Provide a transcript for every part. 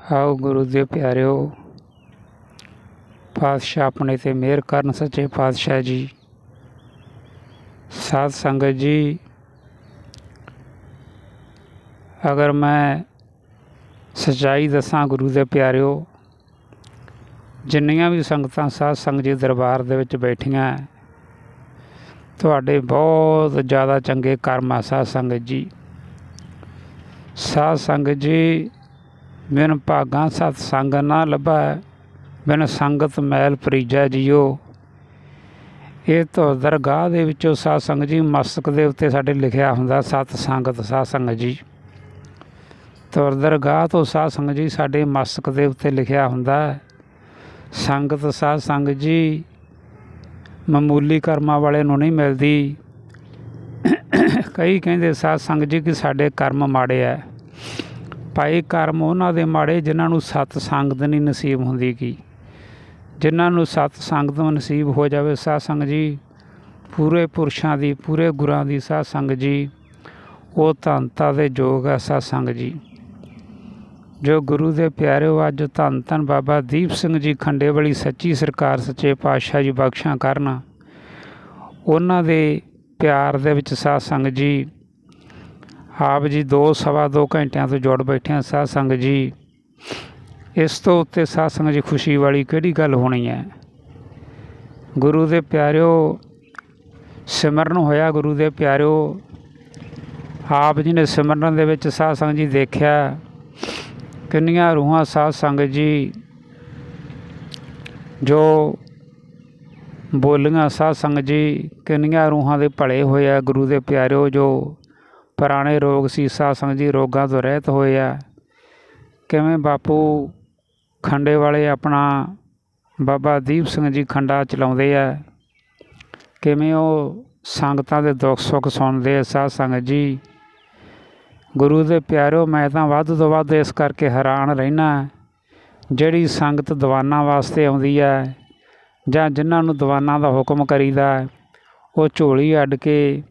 ਆਓ ਗੁਰੂ ਦੇ ਪਿਆਰਿਓ, ਪਾਤਸ਼ਾਹ ਆਪਣੇ ਤੇ ਮਿਹਰ ਕਰਨ ਸੱਚੇ ਪਾਤਸ਼ਾਹ ਜੀ। ਸਾਧ ਸੰਗਤ ਜੀ, ਅਗਰ ਮੈਂ ਸੱਚਾਈ ਦੱਸਾਂ ਗੁਰੂ ਦੇ ਪਿਆਰਿਓ, ਜਿੰਨੀਆਂ ਵੀ ਸੰਗਤਾਂ ਸਾਧ ਸੰਗਤ ਜੀ ਦਰਬਾਰ ਦੇ ਵਿੱਚ ਬੈਠੀਆਂ, ਤੁਹਾਡੇ ਬਹੁਤ ਜ਼ਿਆਦਾ ਚੰਗੇ ਕਰਮ ਆ ਸਾਧ ਸੰਗਤ ਜੀ। ਸਾਧ ਸੰਗਤ ਜੀ ਮੈਨੂੰ ਭਾਗਾਂ ਸਤ ਸੰਗ ਨਾ ਲੱਭਾ ਬਿਨ ਸੰਗਤ ਮੈਲ ਪਰੀਜਾ ਜੀਓ। ਇਹ ਤੋਂ ਦਰਗਾਹ ਦੇ ਵਿੱਚੋਂ ਸਾਧ ਸੰਗਤ ਜੀ ਮਸਤਕ ਦੇ ਉੱਤੇ ਸਾਡੇ ਲਿਖਿਆ ਹੁੰਦਾ ਸਤ ਸੰਗਤ, ਸਾਧ ਸੰਗਤ ਜੀ। ਤੌਰ ਦਰਗਾਹ ਤੋਂ ਸਾਧ ਸੰਗਤ ਜੀ ਸਾਡੇ ਮਸਤਕ ਦੇ ਉੱਤੇ ਲਿਖਿਆ ਹੁੰਦਾ ਸੰਗਤ, ਸਾਧ ਸੰਗਤ ਜੀ, ਮਾਮੂਲੀ ਕਰਮਾਂ ਵਾਲੇ ਨੂੰ ਨਹੀਂ ਮਿਲਦੀ। ਕਈ ਕਹਿੰਦੇ ਸਾਧ ਸੰਗਤ ਜੀ ਕਿ ਸਾਡੇ ਕਰਮ ਮਾੜੇ ਆ ਭਾਈ ਕਰਮ ਉਹਨਾਂ ਦੇ ਮਾੜੇ, ਜਿਨ੍ਹਾਂ ਨੂੰ ਸਤ ਸੰਗਤ ਨਹੀਂ ਨਸੀਬ ਹੁੰਦੀ ਕੀ ਜਿਨ੍ਹਾਂ ਨੂੰ ਸਤ ਸੰਗਤ ਨਸੀਬ ਹੋ ਜਾਵੇ, ਸਾਧ ਸੰਗਤ ਜੀ, ਪੂਰੇ ਪੁਰਸ਼ਾਂ ਦੀ, ਪੂਰੇ ਗੁਰਾਂ ਦੀ ਸਾਧ ਸੰਗਤ ਜੀ, ਉਹ ਧੰਤਾ ਦੇ ਯੋਗ ਹੈ ਸਾਧ ਸੰਗਤ ਜੀ। ਜੋ ਗੁਰੂ ਦੇ ਪਿਆਰਿਓ, ਅੱਜ ਧੰਨ ਧੰਨ ਬਾਬਾ ਦੀਪ ਸਿੰਘ ਜੀ ਖੰਡੇ ਵਾਲੀ ਸੱਚੀ ਸਰਕਾਰ, ਸੱਚੇ ਪਾਤਸ਼ਾਹ ਜੀ ਬਖਸ਼ਾਂ ਕਰਨ। ਉਹਨਾਂ ਦੇ ਪਿਆਰ ਦੇ ਵਿੱਚ ਸਾਧ ਸੰਗਤ ਜੀ ਆਪ ਜੀ ਦੋ ਸਵਾ ਦੋ ਘੰਟਿਆਂ ਤੋਂ ਜੁੜ ਬੈਠੇ ਆ ਸਾਧ ਸੰਗਤ ਜੀ। ਇਸ ਤੋਂ ਉੱਤੇ ਸਾਧ ਸੰਗਤ ਜੀ ਖੁਸ਼ੀ ਵਾਲੀ ਕਿਹੜੀ ਗੱਲ ਹੋਣੀ ਹੈ? ਗੁਰੂ ਦੇ ਪਿਆਰਿਓ, ਸਿਮਰਨ ਹੋਇਆ ਗੁਰੂ ਦੇ ਪਿਆਰਿਓ। ਆਪ ਜੀ ਨੇ ਸਿਮਰਨ ਦੇ ਵਿੱਚ ਸਾਧ ਸੰਗਤ ਜੀ ਦੇਖਿਆ। ਕਿੰਨੀਆਂ ਰੂਹਾਂ ਸਾਧ ਸੰਗਤ ਜੀ, ਜੋ ਬੋਲੀਆਂ ਸਾਧ ਸੰਗਤ ਜੀ, ਕਿੰਨੀਆਂ ਰੂਹਾਂ ਦੇ ਭਲੇ ਹੋਏ ਆ ਗੁਰੂ ਦੇ ਪਿਆਰਿਓ, ਜੋ ਪੁਰਾਣੇ ਰੋਗ ਸੀ, ਸਾਧ ਸੰਗਤ ਜੀ ਰੋਗਾਂ ਤੋਂ ਰਹਿਤ ਹੋਏ ਆ। ਕਿਵੇਂ ਬਾਪੂ ਖੰਡੇ ਵਾਲੇ ਆਪਣਾ ਬਾਬਾ ਦੀਪ ਸਿੰਘ ਜੀ ਖੰਡਾ ਚਲਾਉਂਦੇ ਆ? ਕਿਵੇਂ ਉਹ ਸੰਗਤਾਂ ਦੇ ਦੁੱਖ ਸੁੱਖ ਸੁਣਦੇ ਆ ਸਾਧ ਸੰਗਤ ਜੀ? ਗੁਰੂ ਦੇ ਪਿਆਰਿਓ ਮੈਂ ਤਾਂ ਵੱਧ ਤੋਂ ਵੱਧ ਇਸ ਕਰਕੇ ਹੈਰਾਨ ਰਹਿਣਾ ਜਿਹੜੀ ਸੰਗਤ ਦੀਵਾਨਾਂ ਵਾਸਤੇ ਆਉਂਦੀ ਹੈ ਜਾਂ ਜਿਨ੍ਹਾਂ ਨੂੰ ਦੀਵਾਨਾਂ ਦਾ ਹੁਕਮ ਕਰੀਦਾ, ਉਹ ਝੋਲੀ ਅੱਡ ਕੇ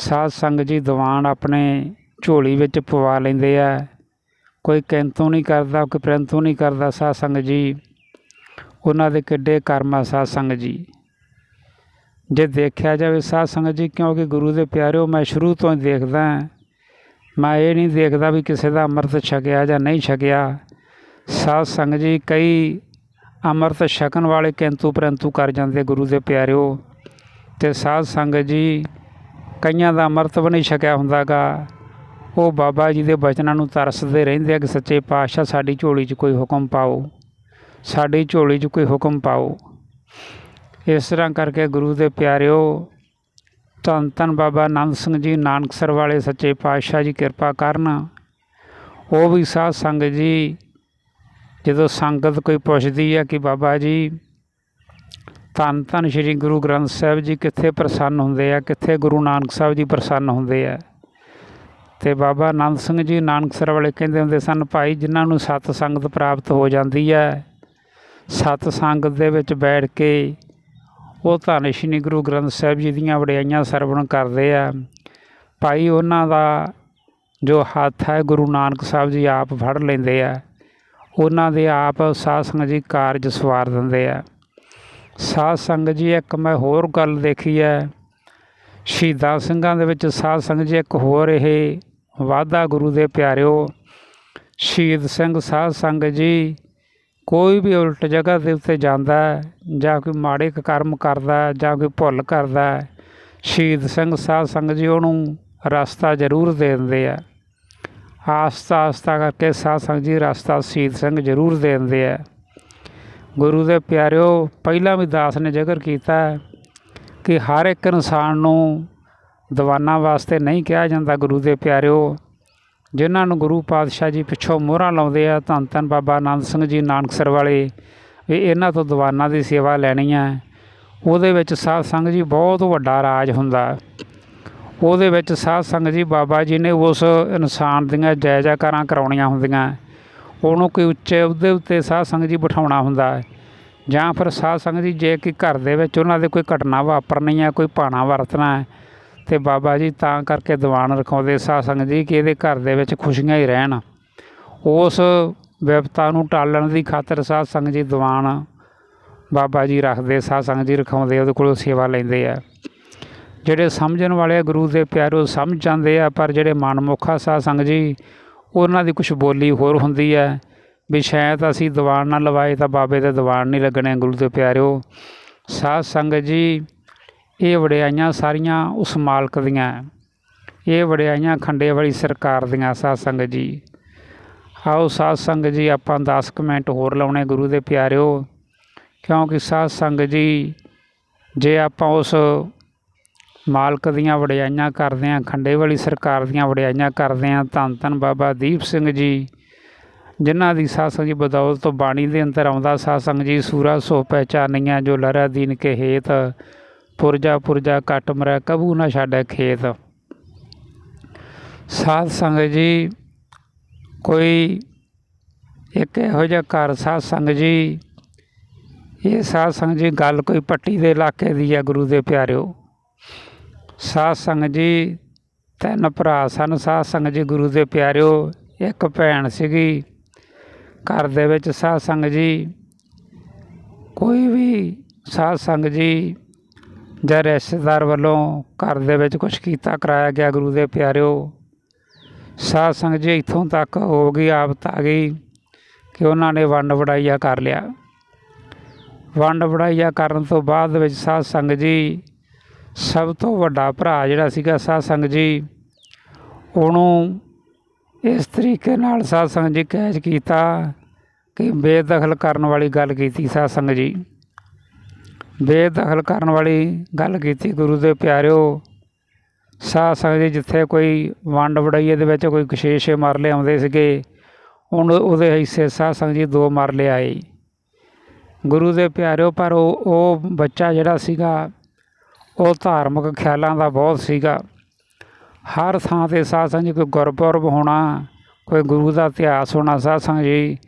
ਸਾਧ ਸੰਗਤ ਜੀ ਦੀਵਾਨ ਆਪਣੇ ਝੋਲੀ ਵਿੱਚ ਪਵਾ ਲੈਂਦੇ ਆ। ਕੋਈ ਕਿੰਤੂ ਨਹੀਂ ਕਰਦਾ, ਕੋਈ ਪ੍ਰੰਤੂ ਨਹੀਂ ਕਰਦਾ ਸਾਧ ਸੰਗਤ ਜੀ। ਉਹਨਾਂ ਦੇ ਕਿੱਡੇ ਕਰਮ ਆ ਸਾਧ ਸੰਗਤ ਜੀ। ਜੇ ਦੇਖਿਆ ਜਾਵੇ ਸਾਧ ਸੰਗਤ ਜੀ, ਕਿਉਂਕਿ ਗੁਰੂ ਦੇ ਪਿਆਰਿਓ, ਮੈਂ ਸ਼ੁਰੂ ਤੋਂ ਹੀ ਦੇਖਦਾ ਮੈਂ ਇਹ ਨਹੀਂ ਦੇਖਦਾ ਵੀ ਕਿਸੇ ਦਾ ਅੰਮ੍ਰਿਤ ਛਕਿਆ ਜਾਂ ਨਹੀਂ ਛਕਿਆ। ਸਾਧ ਸੰਗਤ ਜੀ ਕਈ ਅੰਮ੍ਰਿਤ ਛਕਣ ਵਾਲੇ ਕਿੰਤੂ ਪਰੰਤੂ ਕਰ ਜਾਂਦੇ ਗੁਰੂ ਦੇ ਪਿਆਰਿਓ। ਤੇ ਸਾਧ ਸੰਗਤ ਜੀ ਕਈਆਂ ਦਾ ਅੰਮ੍ਰਿਤ ਵੀ ਨਹੀਂ ਛਕਿਆ ਹੁੰਦਾਗਾ। ਉਹ ਬਾਬਾ ਜੀ ਦੇ ਬਚਨਾਂ ਨੂੰ ਤਰਸਦੇ ਰਹਿੰਦੇ ਆ ਕਿ ਸੱਚੇ ਪਾਤਸ਼ਾਹ ਸਾਡੀ ਝੋਲੀ 'ਚ ਕੋਈ ਹੁਕਮ ਪਾਓ। ਸਾਡੀ ਝੋਲੀ 'ਚ ਕੋਈ ਹੁਕਮ ਪਾਓ। ਇਸ ਤਰ੍ਹਾਂ ਕਰਕੇ ਗੁਰੂ ਦੇ ਪਿਆਰਿਓ, ਧੰਨ ਧੰਨ ਬਾਬਾ ਆਨੰਦ ਸਿੰਘ ਜੀ, ਨਾਨਕਸਰ ਵਾਲੇ ਸੱਚੇ ਪਾਤਸ਼ਾਹ ਜੀ ਕਿਰਪਾ ਕਰਨ। ਉਹ ਵੀ ਸਾਧ ਸੰਗਤ ਜੀ, ਜਦੋਂ ਸੰਗਤ ਕੋਈ ਪੁੱਛਦੀ ਆ ਕਿ ਬਾਬਾ ਜੀ ਧੰਨ ਧੰਨ ਸ਼੍ਰੀ ਗੁਰੂ ਗ੍ਰੰਥ ਸਾਹਿਬ ਜੀ, ਕਿੱਥੇ ਪ੍ਰਸੰਨ ਹੁੰਦੇ ਆ, ਕਿੱਥੇ ਗੁਰੂ ਨਾਨਕ ਸਾਹਿਬ ਜੀ ਪ੍ਰਸੰਨ ਹੁੰਦੇ ਆ। ਤੇ ਬਾਬਾ ਆਨੰਦ ਸਿੰਘ ਜੀ ਨਾਨਕਸਰ ਵਾਲੇ ਕਹਿੰਦੇ ਹੁੰਦੇ ਸਨ, ਭਾਈ, ਜਿਨ੍ਹਾਂ ਨੂੰ ਸਤ ਸੰਗਤ ਪ੍ਰਾਪਤ ਹੋ ਜਾਂਦੀ ਹੈ ਸਤ ਸੰਗਤ ਦੇ ਵਿੱਚ ਬੈਠ ਕੇ ਉਹ ਧੰਨ ਸ਼੍ਰੀ ਗੁਰੂ ਗ੍ਰੰਥ ਸਾਹਿਬ ਜੀ ਦੀਆਂ ਵਡਿਆਈਆਂ ਸਰਵਣ ਕਰਦੇ ਆ। ਭਾਈ, ਉਹਨਾਂ ਦਾ ਜੋ ਹੱਥ ਹੈ, ਗੁਰੂ ਨਾਨਕ ਸਾਹਿਬ ਜੀ ਆਪ ਫੜ ਲੈਂਦੇ ਆ। ਉਹਨਾਂ ਦੇ ਆਪ ਸਾਧ ਸੰਗਤ ਜੀ ਕਾਰਜ ਸਵਾਰ ਦਿੰਦੇ ਆ। ਸਾਧ ਸੰਗਤ ਜੀ, ਇੱਕ ਮੈਂ ਹੋਰ ਗੱਲ ਦੇਖੀ ਹੈ। ਸ਼ਹੀਦਾਂ ਸਿੰਘਾਂ ਦੇ ਵਿੱਚ ਸਾਧ ਸੰਗਤ ਜੀ, ਇੱਕ ਹੋਰ ਇਹ ਵਾਅਦਾ ਗੁਰੂ ਦੇ ਪਿਆਰਿਓ, ਸ਼ਹੀਦ ਸਿੰਘ ਸਾਧ ਸੰਗਤ ਜੀ ਕੋਈ ਵੀ ਉਲਟ ਜਗ੍ਹਾ ਦੇ ਉੱਤੇ ਜਾਂਦਾ ਜਾਂ ਕੋਈ ਮਾੜੇ ਕਰਮ ਕਰਦਾ ਜਾਂ ਕੋਈ ਭੁੱਲ ਕਰਦਾ ਸ਼ਹੀਦ ਸਿੰਘ ਸਾਧ ਸੰਗਤ ਜੀ ਉਹਨੂੰ ਰਸਤਾ ਜ਼ਰੂਰ ਦੇ ਦਿੰਦੇ ਆ। ਆਸਤਾ ਆਸਤਾ ਕਰਕੇ ਸਾਧ ਸੰਗਤ ਜੀ ਰਸਤਾ ਸ਼ਹੀਦ ਸਿੰਘ ਜ਼ਰੂਰ ਦੇ ਦਿੰਦੇ ਆ। ਗੁਰੂ ਦੇ ਪਿਆਰਿਓ, ਪਹਿਲਾਂ ਵੀ ਦਾਸ ਨੇ ਜ਼ਿਕਰ ਕੀਤਾ ਕਿ ਹਰ ਇੱਕ ਇਨਸਾਨ ਨੂੰ ਦੀਵਾਨਾਂ ਵਾਸਤੇ ਨਹੀਂ ਕਿਹਾ ਜਾਂਦਾ ਗੁਰੂ ਦੇ ਪਿਆਰਿਓ। ਜਿਨ੍ਹਾਂ ਨੂੰ ਗੁਰੂ ਪਾਤਸ਼ਾਹ ਜੀ ਪਿੱਛੋਂ ਮੋਹਰਾਂ ਲਾਉਂਦੇ ਆ, ਧੰਨ ਧੰਨ ਬਾਬਾ ਆਨੰਦ ਸਿੰਘ ਜੀ ਨਾਨਕਸਰ ਵਾਲੇ, ਵੀ ਇਹਨਾਂ ਤੋਂ ਦੀਵਾਨਾਂ ਦੀ ਸੇਵਾ ਲੈਣੀ ਹੈ ਉਹਦੇ ਵਿੱਚ ਸਾਧ ਸੰਗਤ ਜੀ ਬਹੁਤ ਵੱਡਾ ਰਾਜ ਹੁੰਦਾ। ਉਹਦੇ ਵਿੱਚ ਸਾਧ ਸੰਗਤ ਜੀ ਬਾਬਾ ਜੀ ਨੇ ਉਸ ਇਨਸਾਨ ਦੀਆਂ ਜੈ ਜੈਕਾਰਾਂ ਕਰਾਉਣੀਆਂ ਹੁੰਦੀਆਂ। ਉਹਨੂੰ ਕੋਈ ਉੱਚੇ ਉਹਦੇ ਉੱਤੇ ਸਾਧ ਸੰਗਤ ਜੀ ਬਿਠਾਉਣਾ ਹੁੰਦਾ ਜਾਂ ਫਿਰ ਸਾਧ ਸੰਗਤ ਜੀ ਜੇ ਕਿ ਘਰ ਦੇ ਵਿੱਚ ਉਹਨਾਂ ਦੇ ਕੋਈ ਘਟਨਾ ਵਾਪਰਨੀ ਹੈ, ਕੋਈ ਭਾਣਾ ਵਰਤਣਾ ਹੈ, ਤੇ ਬਾਬਾ ਜੀ ਤਾਂ ਕਰਕੇ ਦੀਵਾਨ ਰਖਾਉਂਦੇ ਸਾਧ ਸੰਗਤ ਜੀ ਕਿ ਇਹਦੇ ਘਰ ਦੇ ਵਿੱਚ ਖੁਸ਼ੀਆਂ ਹੀ ਰਹਿਣ। ਉਸ ਵਿਪਤਾ ਨੂੰ ਟਾਲਣ ਦੀ ਖਾਤਰ ਸਾਧ ਸੰਗਤ ਜੀ ਦੀਵਾਨ ਬਾਬਾ ਜੀ ਰੱਖਦੇ, ਸਾਧ ਸੰਗਤ ਜੀ ਰਖਾਉਂਦੇ, ਉਹਦੇ ਕੋਲੋਂ ਸੇਵਾ ਲੈਂਦੇ ਆ। ਜਿਹੜੇ ਸਮਝਣ ਵਾਲੇ ਗੁਰੂ ਦੇ ਪਿਆਰੋ ਸਮਝ ਜਾਂਦੇ ਆ, ਪਰ ਜਿਹੜੇ ਮਨਮੁਖਾ ਸਾਧ ਸੰਗਤ ਜੀ ਉਹਨਾਂ ਦੀ ਕੁਝ ਬੋਲੀ ਹੋਰ ਹੁੰਦੀ ਹੈ। ਵੀ ਸ਼ਾਇਦ ਅਸੀਂ ਦੀਵਾਨ ਨਾ ਲਵਾਏ ਤਾਂ ਬਾਬੇ ਦੇ ਦੀਵਾਨ ਨਹੀਂ ਲੱਗਣੇ ਗੁਰੂ ਦੇ ਪਿਆਰਿਓ। ਸਾਧ ਸੰਗਤ ਜੀ, ਇਹ ਵਡਿਆਈਆਂ ਸਾਰੀਆਂ ਉਸ ਮਾਲਕ ਦੀਆਂ ਇਹ ਵਡਿਆਈਆਂ ਖੰਡੇ ਵਾਲੀ ਸਰਕਾਰ ਦੀਆਂ ਸਾਧ ਸੰਗਤ ਜੀ। ਆਓ ਸਾਧ ਸੰਗਤ ਜੀ, ਆਪਾਂ 10 ਕੁ ਮਿੰਟ ਹੋਰ ਲਾਉਣੇ ਗੁਰੂ ਦੇ ਪਿਆਰਿਓ। ਕਿਉਂਕਿ ਸਾਧ ਸੰਗਤ ਜੀ, ਜੇ ਆਪਾਂ ਉਸ ਮਾਲਕ ਦੀਆਂ ਵਡਿਆਈਆਂ ਕਰਦੇ ਹਾਂ, ਖੰਡੇ ਵਾਲੀ ਸਰਕਾਰ ਦੀਆਂ ਵਡਿਆਈਆਂ ਕਰਦੇ ਹਾਂ, ਧੰਨ ਧੰਨ ਬਾਬਾ ਦੀਪ ਸਿੰਘ ਜੀ। ਜਿਨ੍ਹਾਂ ਦੀ ਸਾਧ ਜੀ ਬਦੌਲਤ ਤੋਂ ਬਾਣੀ ਦੇ ਅੰਦਰ ਆਉਂਦਾ ਸਾਧ ਜੀ ਸੂਰਾ ਸੋ ਪਹਿਚਾਨੀਆਂ, ਜੋ ਲਹਿਰਾ ਦੀਨ ਕੇ ਹੇਤ, ਪੁਰਜਾ ਪੁਰਜਾ ਕੱਟ ਮਰੈ, ਕਬੂ ਨਾ ਛਾੜੈ ਖੇਤ। ਸਾਧ ਸੰਗਤ ਜੀ, ਕੋਈ ਇੱਕ ਇਹੋ ਜਿਹਾ ਘਰ ਸਾਧ ਸੰਗਤ ਜੀ, ਇਹ ਸਾਧ ਸੰਗਤ ਜੀ ਗੱਲ ਕੋਈ ਪੱਟੀ ਦੇ ਇਲਾਕੇ ਦੀ ਹੈ, ਗੁਰੂ ਦੇ ਪਿਆਰਿਓ। ਸਾਧ ਸੰਗਤ ਜੀ, ਤਿੰਨ ਭਰਾ ਸਨ। ਸਾਧ ਸੰਗਤ ਜੀ ਗੁਰੂ ਦੇ ਪਿਆਰਿਓ, ਇੱਕ ਭੈਣ ਸੀਗੀ। ਘਰ ਦੇ ਵਿੱਚ ਸਾਧ ਸੰਗਤ ਜੀ, ਕੋਈ ਵੀ ਸਾਧ ਸੰਗਤ ਜੀ ਜਾਂ ਰਿਸ਼ਤੇਦਾਰ ਵੱਲੋਂ ਘਰ ਦੇ ਵਿੱਚ ਕੁਝ ਕੀਤਾ, ਕਰਾਇਆ ਗਿਆ ਗੁਰੂ ਦੇ ਪਿਆਰਿਓ, ਸਾਧ ਸੰਗਤ ਜੀ ਇੱਥੋਂ ਤੱਕ ਹੋ ਗਈ, ਆਫਤ ਆ ਗਈ ਕਿ ਉਹਨਾਂ ਨੇ ਵੰਡ ਵੜਾਈਆ ਕਰ ਲਿਆ। ਵੰਡ ਵੜਾਈਆ ਕਰਨ ਤੋਂ ਬਾਅਦ ਵਿੱਚ ਸਾਧ ਸੰਗਤ ਜੀ ਸਭ ਤੋਂ ਵੱਡਾ ਭਰਾ ਜਿਹੜਾ ਸੀਗਾ ਸਾਧ ਸੰਗਤ ਜੀ, ਉਹਨੂੰ ਇਸ ਤਰੀਕੇ ਨਾਲ ਸਾਧ ਸੰਗਤ ਜੀ ਕੈਚ ਕੀਤਾ ਕਿ ਬੇਦਖਲ ਕਰਨ ਵਾਲੀ ਗੱਲ ਕੀਤੀ ਸਾਧ ਸੰਗਤ ਜੀ। ਬੇਦਖਲ ਕਰਨ ਵਾਲੀ ਗੱਲ ਕੀਤੀ ਗੁਰੂ ਦੇ ਪਿਆਰਿਓ ਸਾਧ ਸੰਗਤ ਜੀ ਜਿੱਥੇ ਕੋਈ ਵੰਡ ਵੜਾਈਏ ਦੇ ਵਿੱਚ ਕੋਈ ਵਿਸ਼ੇਸ਼ ਮਰਲੇ ਆਉਂਦੇ ਸੀਗੇ ਹੁਣ ਉਹਦੇ ਹਿੱਸੇ ਸਾਧ ਸੰਗਤ ਜੀ ਦੋ ਮਰਲੇ ਆਏ। ਗੁਰੂ ਦੇ ਪਿਆਰਿਓ ਪਰ ਉਹ ਉਹ ਬੱਚਾ ਜਿਹੜਾ ਸੀਗਾ ਉਹ ਧਾਰਮਿਕ ਖਿਆਲਾਂ ਦਾ ਬਹੁਤ ਸੀਗਾ। ਹਰ ਥਾਂ ਤੇ ਸਾਧ ਸੰਗਤ ਜੀ, ਕੋਈ ਗੁਰਪੁਰਬ ਹੋਣਾ, ਕੋਈ ਗੁਰੂ ਦਾ ਇਤਿਹਾਸ ਹੋਣਾ ਸਾਧ ਸੰਗਤ ਜੀ,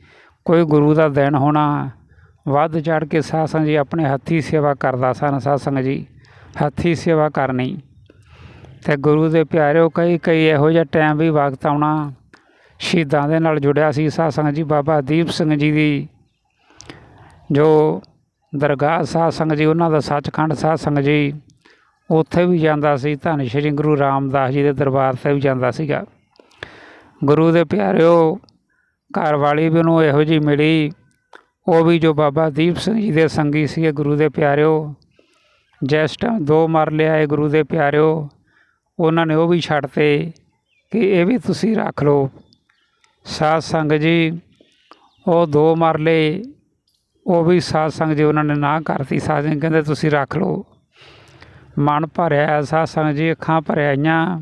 ਕੋਈ ਗੁਰੂ ਦਾ ਦਿਨ ਹੋਣਾ, ਵੱਧ ਚੜ ਕੇ ਸਾਧ ਸੰਗਤ ਜੀ ਆਪਣੇ ਹੱਥੀ ਸੇਵਾ ਕਰਦਾ ਸਨ ਸਾਧ ਸੰਗਤ ਜੀ, ਹੱਥੀ ਸੇਵਾ ਕਰਨੀ। ਤੇ ਗੁਰੂ ਦੇ ਪਿਆਰਿਓ, ਕਈ ਕਈ ਇਹੋ ਜਿਹਾ ਟਾਈਮ ਵੀ ਵਕਤ ਆਉਣਾ ਸ਼ਹੀਦਾਂ ਦੇ ਨਾਲ ਜੁੜਿਆ ਸੀ। ਸਾਧ ਸੰਗਤ ਜੀ, ਬਾਬਾ ਦੀਪ ਸਿੰਘ ਜੀ ਦੀ ਜੋ ਦਰਗਾਹ ਸਾਧ ਸੰਗਤ ਜੀ, ਉਹਨਾਂ ਦਾ ਸੱਚਖੰਡ ਸਾਧ ਸੰਗਤ ਜੀ ਉੱਥੇ ਵੀ ਜਾਂਦਾ ਸੀ, ਧੰਨ ਸ਼੍ਰੀ ਗੁਰੂ ਰਾਮਦਾਸ ਜੀ ਦੇ ਦਰਬਾਰ ਤੇ ਵੀ ਜਾਂਦਾ ਸੀਗਾ। ਗੁਰੂ ਦੇ ਪਿਆਰਿਓ, ਘਰ ਵਾਲੀ ਵੀ ਉਹਨੂੰ ਇਹੋ ਜਿਹੀ ਮਿਲੀ। ਉਹ ਵੀ ਜੋ ਬਾਬਾ ਦੀਪ ਸਿੰਘ ਜੀ ਦੇ ਸੰਗੀ ਸੀਗੇ ਗੁਰੂ ਦੇ ਪਿਆਰਿਓ, ਜਿਸ ਟਾਈਮ ਦੋ ਮਰ ਲਿਆਏ ਗੁਰੂ ਦੇ ਪਿਆਰਿਓ, ਉਹਨਾਂ ਨੇ ਉਹ ਵੀ ਛੱਡਤੇ ਕਿ ਇਹ ਵੀ ਤੁਸੀਂ ਰੱਖ ਲਓ। ਸਾਧ ਸੰਗਤ ਜੀ, ਉਹ ਦੋ ਮਰਲੇ ਉਹ ਵੀ ਸਾਧ ਸੰਗਤ ਜੀ ਉਹਨਾਂ ਨੇ ਨਾ ਕਰਤੀ, ਸਾਧ ਸੰਗਤ ਕਹਿੰਦੇ ਤੁਸੀਂ ਰੱਖ ਲਓ। ਮਨ ਭਰਿਆ ਸਾਧ ਸੰਗਤ ਜੀ ਅੱਖਾਂ ਭਰਿਆ ਆਈਆਂ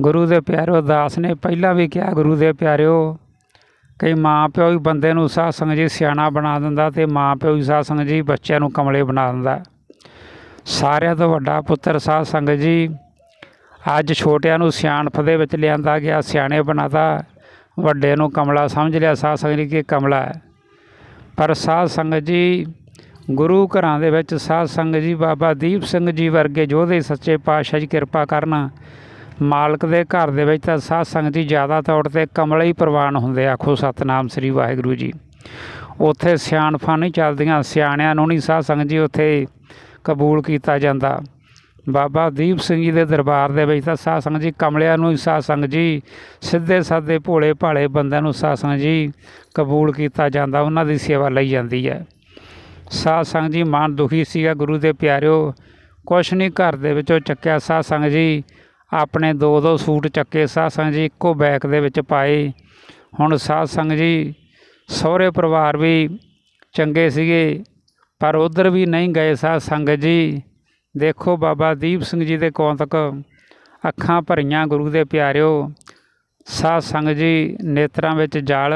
ਗੁਰੂ ਦੇ ਪਿਆਰਿਓ ਦਾਸ ਨੇ ਪਹਿਲਾਂ ਵੀ ਕਿਹਾ, ਗੁਰੂ ਦੇ ਪਿਆਰਿਓ, ਕਈ ਮਾਂ ਪਿਓ ਵੀ ਬੰਦੇ ਨੂੰ ਸਾਧ ਸੰਗਤ ਜੀ ਸਿਆਣਾ ਬਣਾ ਦਿੰਦਾ ਤੇ ਮਾਂ ਪਿਓ ਵੀ ਸਾਧ ਸੰਗਤ ਜੀ ਬੱਚਿਆਂ ਨੂੰ ਕਮਲੇ ਬਣਾ ਦਿੰਦਾ। ਸਾਰਿਆਂ ਤੋਂ ਵੱਡਾ ਪੁੱਤਰ ਸਾਧ ਸੰਗਤ ਜੀ ਅੱਜ ਛੋਟਿਆਂ ਨੂੰ ਸਿਆਣਪ ਦੇ ਵਿੱਚ ਲਿਆਂਦਾ ਗਿਆ, ਸਿਆਣੇ ਬਣਾਤਾ। ਵੱਡੇ ਨੂੰ ਕਮਲਾ ਸਮਝ ਲਿਆ ਸਾਧ ਸੰਗਤ ਜੀ ਕਿ ਕਮਲਾ ਹੈ। ਪਰ ਸਾਧ ਸੰਗਤ ਜੀ ਗੁਰੂ ਘਰਾਂ ਦੇ ਵਿੱਚ ਸਾਧ ਸੰਗਤ ਜੀ, ਬਾਬਾ ਦੀਪ ਸਿੰਘ ਜੀ ਵਰਗੇ ਯੋਧੇ ਸੱਚੇ ਪਾਤਸ਼ਾਹ ਜੀ ਕਿਰਪਾ ਕਰਨ। ਮਾਲਕ ਦੇ ਘਰ ਦੇ ਵਿੱਚ ਤਾਂ ਸਾਧ ਸੰਗਤ ਜੀ ਜ਼ਿਆਦਾ ਤੌਰ ਤੇ ਕਮਲੇ ਹੀ ਪ੍ਰਵਾਨ ਹੁੰਦੇ ਆਖੋ ਸਤਨਾਮ ਸ੍ਰੀ ਵਾਹਿਗੁਰੂ ਜੀ। ਉੱਥੇ ਸਿਆਣਫਾਂ ਨਹੀਂ ਚੱਲਦੀਆਂ, ਸਿਆਣਿਆਂ ਨੂੰ ਨਹੀਂ ਸਾਧ ਸੰਗਤ ਜੀ ਉੱਥੇ ਕਬੂਲ ਕੀਤਾ ਜਾਂਦਾ। ਬਾਬਾ ਦੀਪ ਸਿੰਘ ਜੀ ਦੇ ਦਰਬਾਰ ਦੇ ਵਿੱਚ ਤਾਂ ਸਾਧ ਸੰਗਤ ਜੀ ਕਮਲਿਆਂ ਨੂੰ ਹੀ ਸਾਧ ਸੰਗਤ ਜੀ, ਸਿੱਧੇ ਸਾਦੇ ਭੋਲੇ ਭਾਲੇ ਬੰਦਿਆਂ ਨੂੰ ਸਾਧ ਸੰਗਤ ਜੀ ਕਬੂਲ ਕੀਤਾ ਜਾਂਦਾ, ਉਹਨਾਂ ਦੀ ਸੇਵਾ ਲਈ ਜਾਂਦੀ ਹੈ। ਸਾਧ ਸੰਗਤ ਜੀ, ਮਨ ਦੁਖੀ ਸੀਗਾ ਗੁਰੂ ਦੇ ਪਿਆਰਿਓ। ਕੁਛ ਨਹੀਂ ਘਰ ਦੇ ਵਿੱਚੋਂ ਚੱਕਿਆ ਸਾਧ ਸੰਗਤ ਜੀ। ਆਪਣੇ ਦੋ ਦੋ ਸੂਟ ਚੱਕੇ ਸਾਧ ਸੰਗਤ ਜੀ, ਇੱਕੋ ਬੈਗ ਦੇ ਵਿੱਚ ਪਾਏ। ਹੁਣ ਸਾਧ ਸੰਗਤ ਜੀ, ਸਹੁਰੇ ਪਰਿਵਾਰ ਵੀ ਚੰਗੇ ਸੀਗੇ, ਪਰ ਉਧਰ ਵੀ ਨਹੀਂ ਗਏ ਸਾਧ ਸੰਗਤ ਜੀ। ਦੇਖੋ ਬਾਬਾ ਦੀਪ ਸਿੰਘ ਜੀ ਦੇ ਕੌਤਕ, ਅੱਖਾਂ ਭਰੀਆਂ ਗੁਰੂ ਦੇ ਪਿਆਰਿਓ। ਸਾਧ ਸੰਗਤ ਜੀ, ਨੇਤਰਾਂ ਵਿੱਚ ਜਲ,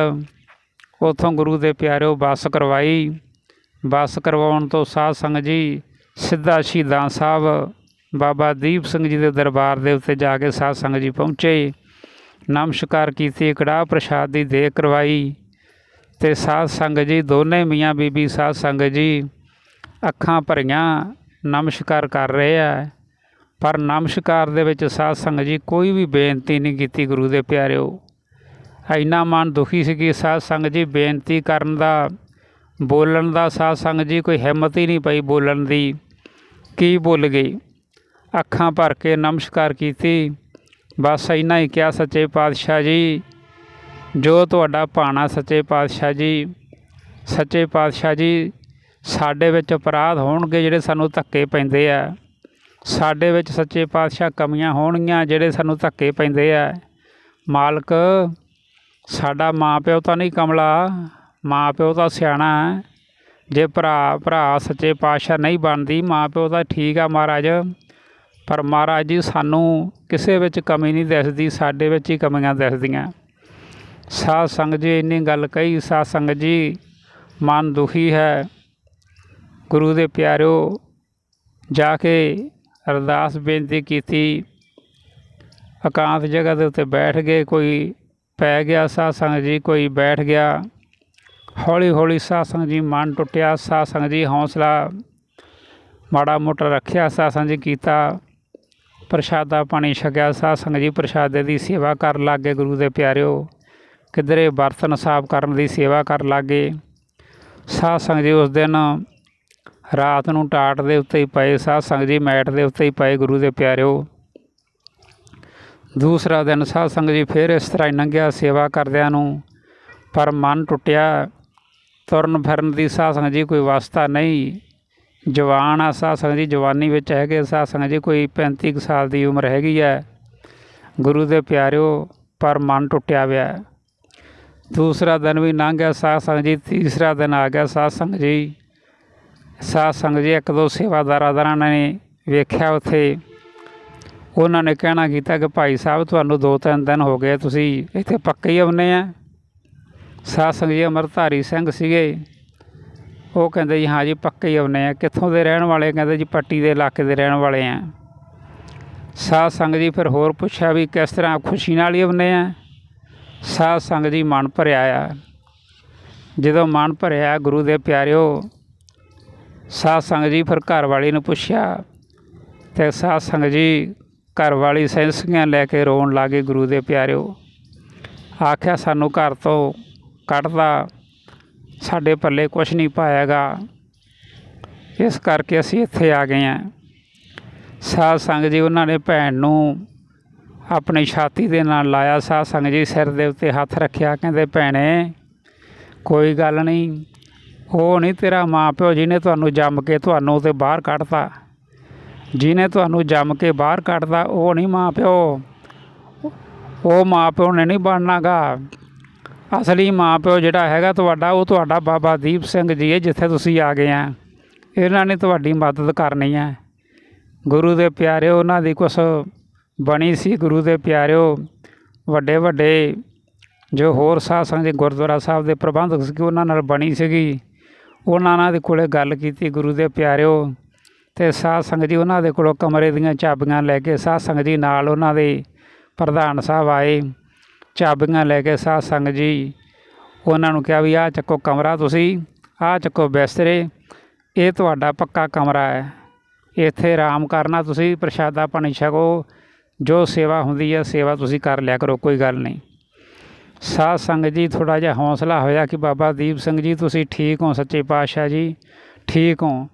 ਉਥੋਂ ਗੁਰੂ ਦੇ ਪਿਆਰਿਓ ਬੱਸ ਕਰਵਾਈ। ਬੱਸ ਕਰਵਾਉਣ ਤੋਂ ਸਾਧ ਸੰਗਤ ਜੀ, ਸਿੱਧਾ ਸ਼ਹੀਦਾਂ ਸਾਹਿਬ, ਬਾਬਾ ਦੀਪ ਸਿੰਘ ਜੀ ਦੇ ਦਰਬਾਰ ਦੇ ਉੱਤੇ ਜਾ ਕੇ ਸਾਧ ਸੰਗਤ ਜੀ ਪਹੁੰਚੇ। ਨਮਸਕਾਰ ਕੀਤੀ, ਕੜਾਹ ਪ੍ਰਸ਼ਾਦ ਦੀ ਦੇ ਕਰਵਾਈ ਤੇ ਸਾਧ ਸੰਗਤ ਜੀ, ਦੋਨੇ ਮੀਆਂ ਬੀਬੀ ਸਾਧ ਸੰਗਤ ਜੀ, ਅੱਖਾਂ ਭਰੀਆਂ, ਨਮਸਕਾਰ ਕਰ ਰਹੇ ਆ। ਪਰ ਨਮਸਕਾਰ ਦੇ ਵਿੱਚ ਸਾਧ ਸੰਗਤ ਜੀ ਕੋਈ ਵੀ ਬੇਨਤੀ ਨਹੀਂ ਕੀਤੀ ਗੁਰੂ ਦੇ ਪਿਆਰਿਓ। ਇੰਨਾ ਮਨ ਦੁਖੀ ਸੀ ਕਿ ਸਾਧ ਸੰਗਤ ਜੀ ਬੇਨਤੀ ਕਰਨ ਦਾ ਬੋਲਣ ਦਾ ਸਾਧ ਸੰਗਤ ਜੀ ਕੋਈ ਹਿੰਮਤ ਹੀ ਨਹੀਂ ਪਈ ਬੋਲਣ ਦੀ। ਕੀ ਬੋਲ ਗਈ? ਅੱਖਾਂ ਭਰ ਕੇ ਨਮਸਕਾਰ ਕੀਤੀ। ਬਸ ਇੰਨਾ ਹੀ ਕਿਹਾ, ਸੱਚੇ ਪਾਤਸ਼ਾਹ ਜੀ। ਜੋ ਤੁਹਾਡਾ ਭਾਣਾ ਸੱਚੇ ਪਾਤਸ਼ਾਹ ਜੀ, ਸੱਚੇ ਪਾਤਸ਼ਾਹ ਜੀ, ਸਾਡੇ ਵਿੱਚ ਅਪਰਾਧ ਹੋਣਗੇ ਜਿਹੜੇ ਸਾਨੂੰ ਧੱਕੇ ਪੈਂਦੇ ਆ। ਸਾਡੇ ਵਿੱਚ ਸੱਚੇ ਪਾਤਸ਼ਾਹ ਕਮੀਆਂ ਹੋਣਗੀਆਂ ਜਿਹੜੇ ਸਾਨੂੰ ਧੱਕੇ ਪੈਂਦੇ ਆ। ਮਾਲਕ, ਸਾਡਾ ਮਾਂ ਪਿਓ ਤਾਂ ਨਹੀਂ ਕਮਲਾ। ਮਾਂ ਪਿਓ ਤਾਂ ਸਿਆਣਾ ਹੈ। ਜੇ ਭਰਾ ਭਰਾ ਸੱਚੇ ਪਾਤਸ਼ਾਹ ਨਹੀਂ ਬਣਦੀ ਮਾਂ ਪਿਓ ਤਾਂ ਠੀਕ ਆ ਮਹਾਰਾਜ। ਪਰ ਮਹਾਰਾਜ ਜੀ, ਸਾਨੂੰ ਕਿਸੇ ਵਿੱਚ ਕਮੀ ਨਹੀਂ ਦਿਸਦੀ, ਸਾਡੇ ਵਿੱਚ ਹੀ ਕਮੀਆਂ ਦਿਸਦੀਆਂ। ਸਾਧ ਸੰਗਤ ਜੀ, ਇੰਨੀ ਗੱਲ ਕਹੀ। ਸਾਧ ਸੰਗਤ ਜੀ, ਮਨ ਦੁਖੀ ਹੈ। ਗੁਰੂ ਦੇ ਪਿਆਰਿਓ, ਜਾ ਕੇ ਅਰਦਾਸ ਬੇਨਤੀ ਕੀਤੀ। ਇਕਾਂਤ ਜਗ੍ਹਾ ਦੇ ਉੱਤੇ ਬੈਠ ਗਏ। ਕੋਈ ਪੈ ਗਿਆ ਸਾਧ ਸੰਗਤ ਜੀ, ਕੋਈ ਬੈਠ ਗਿਆ। ਹੌਲੀ ਹੌਲੀ ਸਾਧ ਸੰਗਤ ਜੀ ਮਨ ਟੁੱਟਿਆ ਸਾਧ ਸੰਗਤ ਜੀ ਹੌਸਲਾ ਮਾੜਾ ਮੋਟਾ ਰੱਖਿਆ ਸਾਧ ਸੰਗਤ ਜੀ ਕੀਤਾ, ਪ੍ਰਸ਼ਾਦਾ ਪਾਣੀ ਛਕਿਆ ਸਾਧ ਸੰਗਤ ਜੀ ਪ੍ਰਸ਼ਾਦੇ ਦੀ ਸੇਵਾ ਕਰਨ ਲੱਗੇ ਗੁਰੂ ਦੇ ਪਿਆਰਿਓ, ਕਿਧਰੇ ਬਰਤਨ ਸਾਫ਼ ਕਰਨ ਦੀ ਸੇਵਾ ਕਰਨ ਲੱਗੇ। ਸਾਧ ਸੰਗਤ ਜੀ ਉਸ ਦਿਨ ਰਾਤ ਨੂੰ ਟਾਟ ਦੇ ਉੱਤੇ ਹੀ ਪਏ ਸਾਧ ਸੰਗਤ ਜੀ ਮੈਟ ਦੇ ਉੱਤੇ ਹੀ ਪਏ ਗੁਰੂ ਦੇ ਪਿਆਰਿਓ। ਦੂਸਰਾ ਦਿਨ ਸਾਧ ਸੰਗਤ ਜੀ ਫਿਰ ਇਸ ਤਰ੍ਹਾਂ ਹੀ ਲੰਘਿਆ ਸੇਵਾ ਕਰਦਿਆਂ ਨੂੰ, ਪਰ ਮਨ ਟੁੱਟਿਆ। ਤੁਰਨ ਫਿਰਨ ਦੀ ਸਾਧ ਸੰਗਤ ਜੀ ਕੋਈ ਵਾਸਤਾ ਨਹੀਂ। ਜਵਾਨ ਆ ਸਾਧ ਸੰਗਤ ਜੀ, ਜਵਾਨੀ ਵਿੱਚ ਹੈਗੇ ਸਾਧ ਜੀ, ਕੋਈ 35 ਕੁ ਸਾਲ ਦੀ ਉਮਰ ਹੈਗੀ ਹੈ ਗੁਰੂ ਦੇ ਪਿਆਰਿਓ, ਪਰ ਮਨ ਟੁੱਟਿਆ ਹੋਇਆ। ਦੂਸਰਾ ਦਿਨ ਵੀ ਲੰਘ ਗਿਆ ਸਾਧ ਸੰਗਤ ਜੀ, ਤੀਸਰਾ ਦਿਨ ਆ ਗਿਆ ਸਾਧ ਜੀ। ਸਾਧ ਜੀ ਇੱਕ ਦੋ ਸੇਵਾਦਾਰਾਂ ਨੇ ਵੇਖਿਆ ਉੱਥੇ। ਉਹਨਾਂ ਨੇ ਕਹਿਣਾ ਕੀਤਾ ਕਿ ਭਾਈ ਸਾਹਿਬ, ਤੁਹਾਨੂੰ ਦੋ ਤਿੰਨ ਦਿਨ ਹੋ ਗਏ ਤੁਸੀਂ ਇੱਥੇ ਪੱਕੇ ਹੀ ਆਉਂਦੇ ਆ। ਸਾਧ ਜੀ ਅਮਰਧਾਰੀ ਸਿੰਘ ਸੀਗੇ ਉਹ ਕਹਿੰਦੇ ਜੀ, ਹਾਂ ਜੀ, ਪੱਕੇ ਹੀ ਆਉਂਦੇ ਆ। ਕਿੱਥੋਂ ਦੇ ਰਹਿਣ ਵਾਲੇ ਕਹਿੰਦੇ ਜੀ, ਪੱਟੀ ਦੇ ਇਲਾਕੇ ਦੇ ਰਹਿਣ ਵਾਲੇ ਆ। ਸਾਧ ਸੰਗਤ ਜੀ ਫਿਰ ਹੋਰ ਪੁੱਛਿਆ ਵੀ ਕਿਸ ਤਰ੍ਹਾਂ ਖੁਸ਼ੀ ਨਾਲ ਹੀ ਆਉਂਦੇ ਆ? ਸਾਧ ਸੰਗਤ ਜੀ ਮਨ ਭਰਿਆ ਆ। ਜਦੋਂ ਮਨ ਭਰਿਆ ਗੁਰੂ ਦੇ ਪਿਆਰਿਓ, ਸਾਧ ਸੰਗਤ ਜੀ ਫਿਰ ਘਰ ਵਾਲੀ ਨੂੰ ਪੁੱਛਿਆ ਤੇ ਸਾਧ ਸੰਗਤ ਜੀ ਘਰ ਵਾਲੀ ਸੈਂਸੀਆਂ ਲੈ ਕੇ ਰੋਣ ਲੱਗੇ ਗੁਰੂ ਦੇ ਪਿਆਰਿਓ। ਆਖਿਆ, ਸਾਨੂੰ ਘਰ ਤੋਂ ਕੱਢਦਾ। ਸਾਡੇ ਪੱਲੇ ਕੁਛ ਨਹੀਂ ਪਾਏਗਾ ਇਸ ਕਰਕੇ ਅਸੀਂ ਇੱਥੇ ਆ ਗਏ ਹਾਂ। ਸਾਧ ਸੰਗਤ ਜੀ, ਉਹਨਾਂ ਨੇ ਭੈਣ ਨੂੰ ਆਪਣੀ ਛਾਤੀ ਦੇ ਨਾਲ ਲਾਇਆ। ਸਾਧ ਸੰਗਤ ਜੀ ਸਿਰ ਦੇ ਉੱਤੇ ਹੱਥ ਰੱਖਿਆ। ਕਹਿੰਦੇ, ਭੈਣੇ, ਕੋਈ ਗੱਲ ਨਹੀਂ। ਉਹ ਨਹੀਂ ਤੇਰਾ ਮਾਂ ਪਿਓ ਜਿਹਨੇ ਤੁਹਾਨੂੰ ਜੰਮ ਕੇ ਤੁਹਾਨੂੰ ਤੇ ਬਾਹਰ ਕੱਢਤਾ। ਜਿਹਨੇ ਤੁਹਾਨੂੰ ਜੰਮ ਕੇ ਬਾਹਰ ਕੱਢਤਾ, ਉਹ ਨਹੀਂ ਮਾਂ ਪਿਓ ਉਹ ਮਾਂ ਪਿਓ ਨੇ ਨਹੀਂ ਬਣਨਾਗਾ। ਅਸਲੀ ਮਾਂ ਪਿਓ ਜਿਹੜਾ ਹੈਗਾ ਤੁਹਾਡਾ, ਉਹ ਤੁਹਾਡਾ ਬਾਬਾ ਦੀਪ ਸਿੰਘ ਜੀ ਹੈ, ਜਿੱਥੇ ਤੁਸੀਂ ਆ ਗਏ ਆ। ਇਹਨਾਂ ਨੇ ਤੁਹਾਡੀ ਮਦਦ ਕਰਨੀ ਹੈ। ਗੁਰੂ ਦੇ ਪਿਆਰਿਓ ਉਹਨਾਂ ਦੀ ਕੁਛ ਬਣੀ ਸੀ। ਗੁਰੂ ਦੇ ਪਿਆਰਿਓ ਵੱਡੇ ਵੱਡੇ ਜੋ ਹੋਰ ਸਾਧ ਸੰਗਤ ਦੇ ਗੁਰਦੁਆਰਾ ਸਾਹਿਬ ਦੇ ਪ੍ਰਬੰਧਕ ਸੀ, ਉਹਨਾਂ ਨਾਲ ਬਣੀ ਸੀਗੀ। ਉਹਨਾਂ ਨਾਲ ਦੇ ਕੋਲੇ ਗੱਲ ਕੀਤੀ ਗੁਰੂ ਦੇ ਪਿਆਰਿਓ ਤੇ ਸਾਧ ਸੰਗਤ ਜੀ ਉਹਨਾਂ ਦੇ ਕੋਲੋਂ ਕਮਰੇ ਦੀਆਂ ਚਾਬੀਆਂ ਲੈ ਕੇ ਸਾਧ ਸੰਗਤ ਜੀ ਨਾਲ ਉਹਨਾਂ ਦੇ ਪ੍ਰਧਾਨ ਸਾਹਿਬ ਆਏ। ਚਾਬੀਆਂ ਲੈ ਕੇ ਸਾਧ ਸੰਗਤ ਜੀ, ਉਹਨਾਂ ਨੂੰ ਕਿਹਾ ਵੀ ਆਹ ਚੱਕੋ ਕਮਰਾ ਤੁਸੀਂ, ਆਹ ਚੱਕੋ ਬਿਸਤਰੇ, ਇਹ ਤੁਹਾਡਾ ਪੱਕਾ ਕਮਰਾ ਹੈ। ਇੱਥੇ ਆਰਾਮ ਕਰਨਾ ਤੁਸੀਂ, ਪ੍ਰਸ਼ਾਦਾ ਪਾਣੀ ਛਕੋ, ਜੋ ਸੇਵਾ ਹੁੰਦੀ ਹੈ, ਸੇਵਾ ਤੁਸੀਂ ਕਰ ਲਿਆ ਕਰੋ, ਕੋਈ ਗੱਲ ਨਹੀਂ। ਸਾਧ ਸੰਗਤ ਜੀ ਥੋੜਾ ਜਿਹਾ ਹੌਸਲਾ ਹੋਇਆ ਕਿ ਬਾਬਾ ਦੀਪ ਸਿੰਘ ਜੀ, ਤੁਸੀਂ ਠੀਕ ਹੋ ਸੱਚੇ ਪਾਤਸ਼ਾਹ ਜੀ, ਠੀਕ ਹੋ।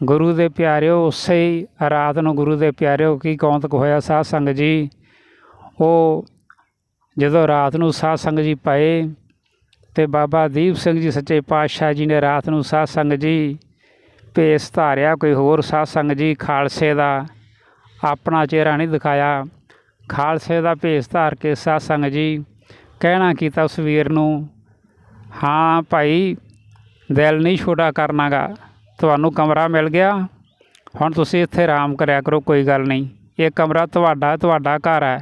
ਗੁਰੂ ਦੇ ਪਿਆਰਿਓ, ਉਸੇ ਰਾਤ ਨੂੰ ਗੁਰੂ ਦੇ ਪਿਆਰਿਓ ਕੀ ਕੌਂਤਕ ਹੋਇਆ ਸਾਧ ਸੰਗਤ ਜੀ, ਉਹ ਜਦੋਂ ਰਾਤ ਨੂੰ ਸਾਧ ਸੰਗਤ ਜੀ ਪਏ ਤੇ ਬਾਬਾ ਦੀਪ ਸਿੰਘ ਜੀ ਸੱਚੇ ਪਾਤਸ਼ਾਹ ਜੀ ਨੇ ਰਾਤ ਨੂੰ ਸਾਧ ਸੰਗਤ ਜੀ ਭੇਸ ਧਾਰਿਆ, ਕੋਈ ਹੋਰ ਸਾਧ ਸੰਗਤ ਜੀ ਖਾਲਸੇ ਦਾ ਆਪਣਾ ਚਿਹਰਾ ਨਹੀਂ ਦਿਖਾਇਆ। ਖਾਲਸੇ ਦਾ ਭੇਸ ਧਾਰ ਕੇ ਸਾਧ ਸੰਗਤ ਜੀ ਕਹਿਣਾ ਕੀਤਾ ਉਸ ਵੀਰ ਨੂੰ, ਹਾਂ ਭਾਈ, ਦਿਲ ਨਹੀਂ ਛੋਟਾ ਕਰਨਾਗਾ, ਤੁਹਾਨੂੰ ਕਮਰਾ ਮਿਲ ਗਿਆ। ਹੁਣ ਤੁਸੀਂ ਇੱਥੇ ਆਰਾਮ ਕਰਿਆ ਕਰੋ, ਕੋਈ ਗੱਲ ਨਹੀਂ। ਇਹ ਕਮਰਾ ਤੁਹਾਡਾ ਤੁਹਾਡਾ ਘਰ ਹੈ।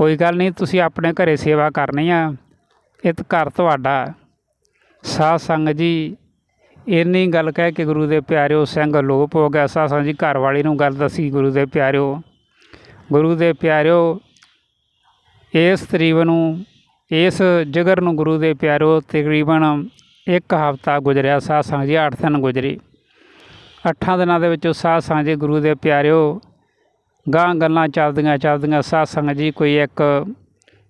ਕੋਈ ਗੱਲ ਨਹੀਂ, ਤੁਸੀਂ ਆਪਣੇ ਘਰੇ ਸੇਵਾ ਕਰਨੀ ਆ। ਇਹ ਤਾਂ ਘਰ ਤੁਹਾਡਾ। ਸਾਧ ਸੰਗਤ ਜੀ, ਇੰਨੀ ਗੱਲ ਕਹਿ ਕੇ ਗੁਰੂ ਦੇ ਪਿਆਰਿਓ ਸਿੰਘ ਲੋਪ ਹੋ ਗਿਆ। ਸਾਧ ਸੰਗਤ ਜੀ, ਘਰ ਵਾਲੀ ਨੂੰ ਗੱਲ ਦੱਸੀ ਗੁਰੂ ਦੇ ਪਿਆਰਿਓ। ਗੁਰੂ ਦੇ ਪਿਆਰਿਓ, ਇਸ ਤਰੀਬ ਨੂੰ, ਇਸ ਜਗਰ ਨੂੰ ਗੁਰੂ ਦੇ ਪਿਆਰਿਓ ਤਕਰੀਬਨ ਇੱਕ ਹਫ਼ਤਾ ਗੁਜ਼ਰਿਆ, ਸਾਧ ਸੰਗਤ ਜੀ, ਅੱਠ ਦਿਨ ਗੁਜ਼ਰੀ। ਅੱਠਾਂ ਦਿਨਾਂ ਦੇ ਵਿੱਚ ਸਾਧ ਸੰਗਤ ਜੀ, ਗੁਰੂ ਦੇ ਪਿਆਰਿਓ ਗਾਂ ਗੱਲਾਂ ਚੱਲਦੀਆਂ ਚੱਲਦੀਆਂ ਸਾਧ ਸੰਗਤ ਜੀ ਕੋਈ ਇੱਕ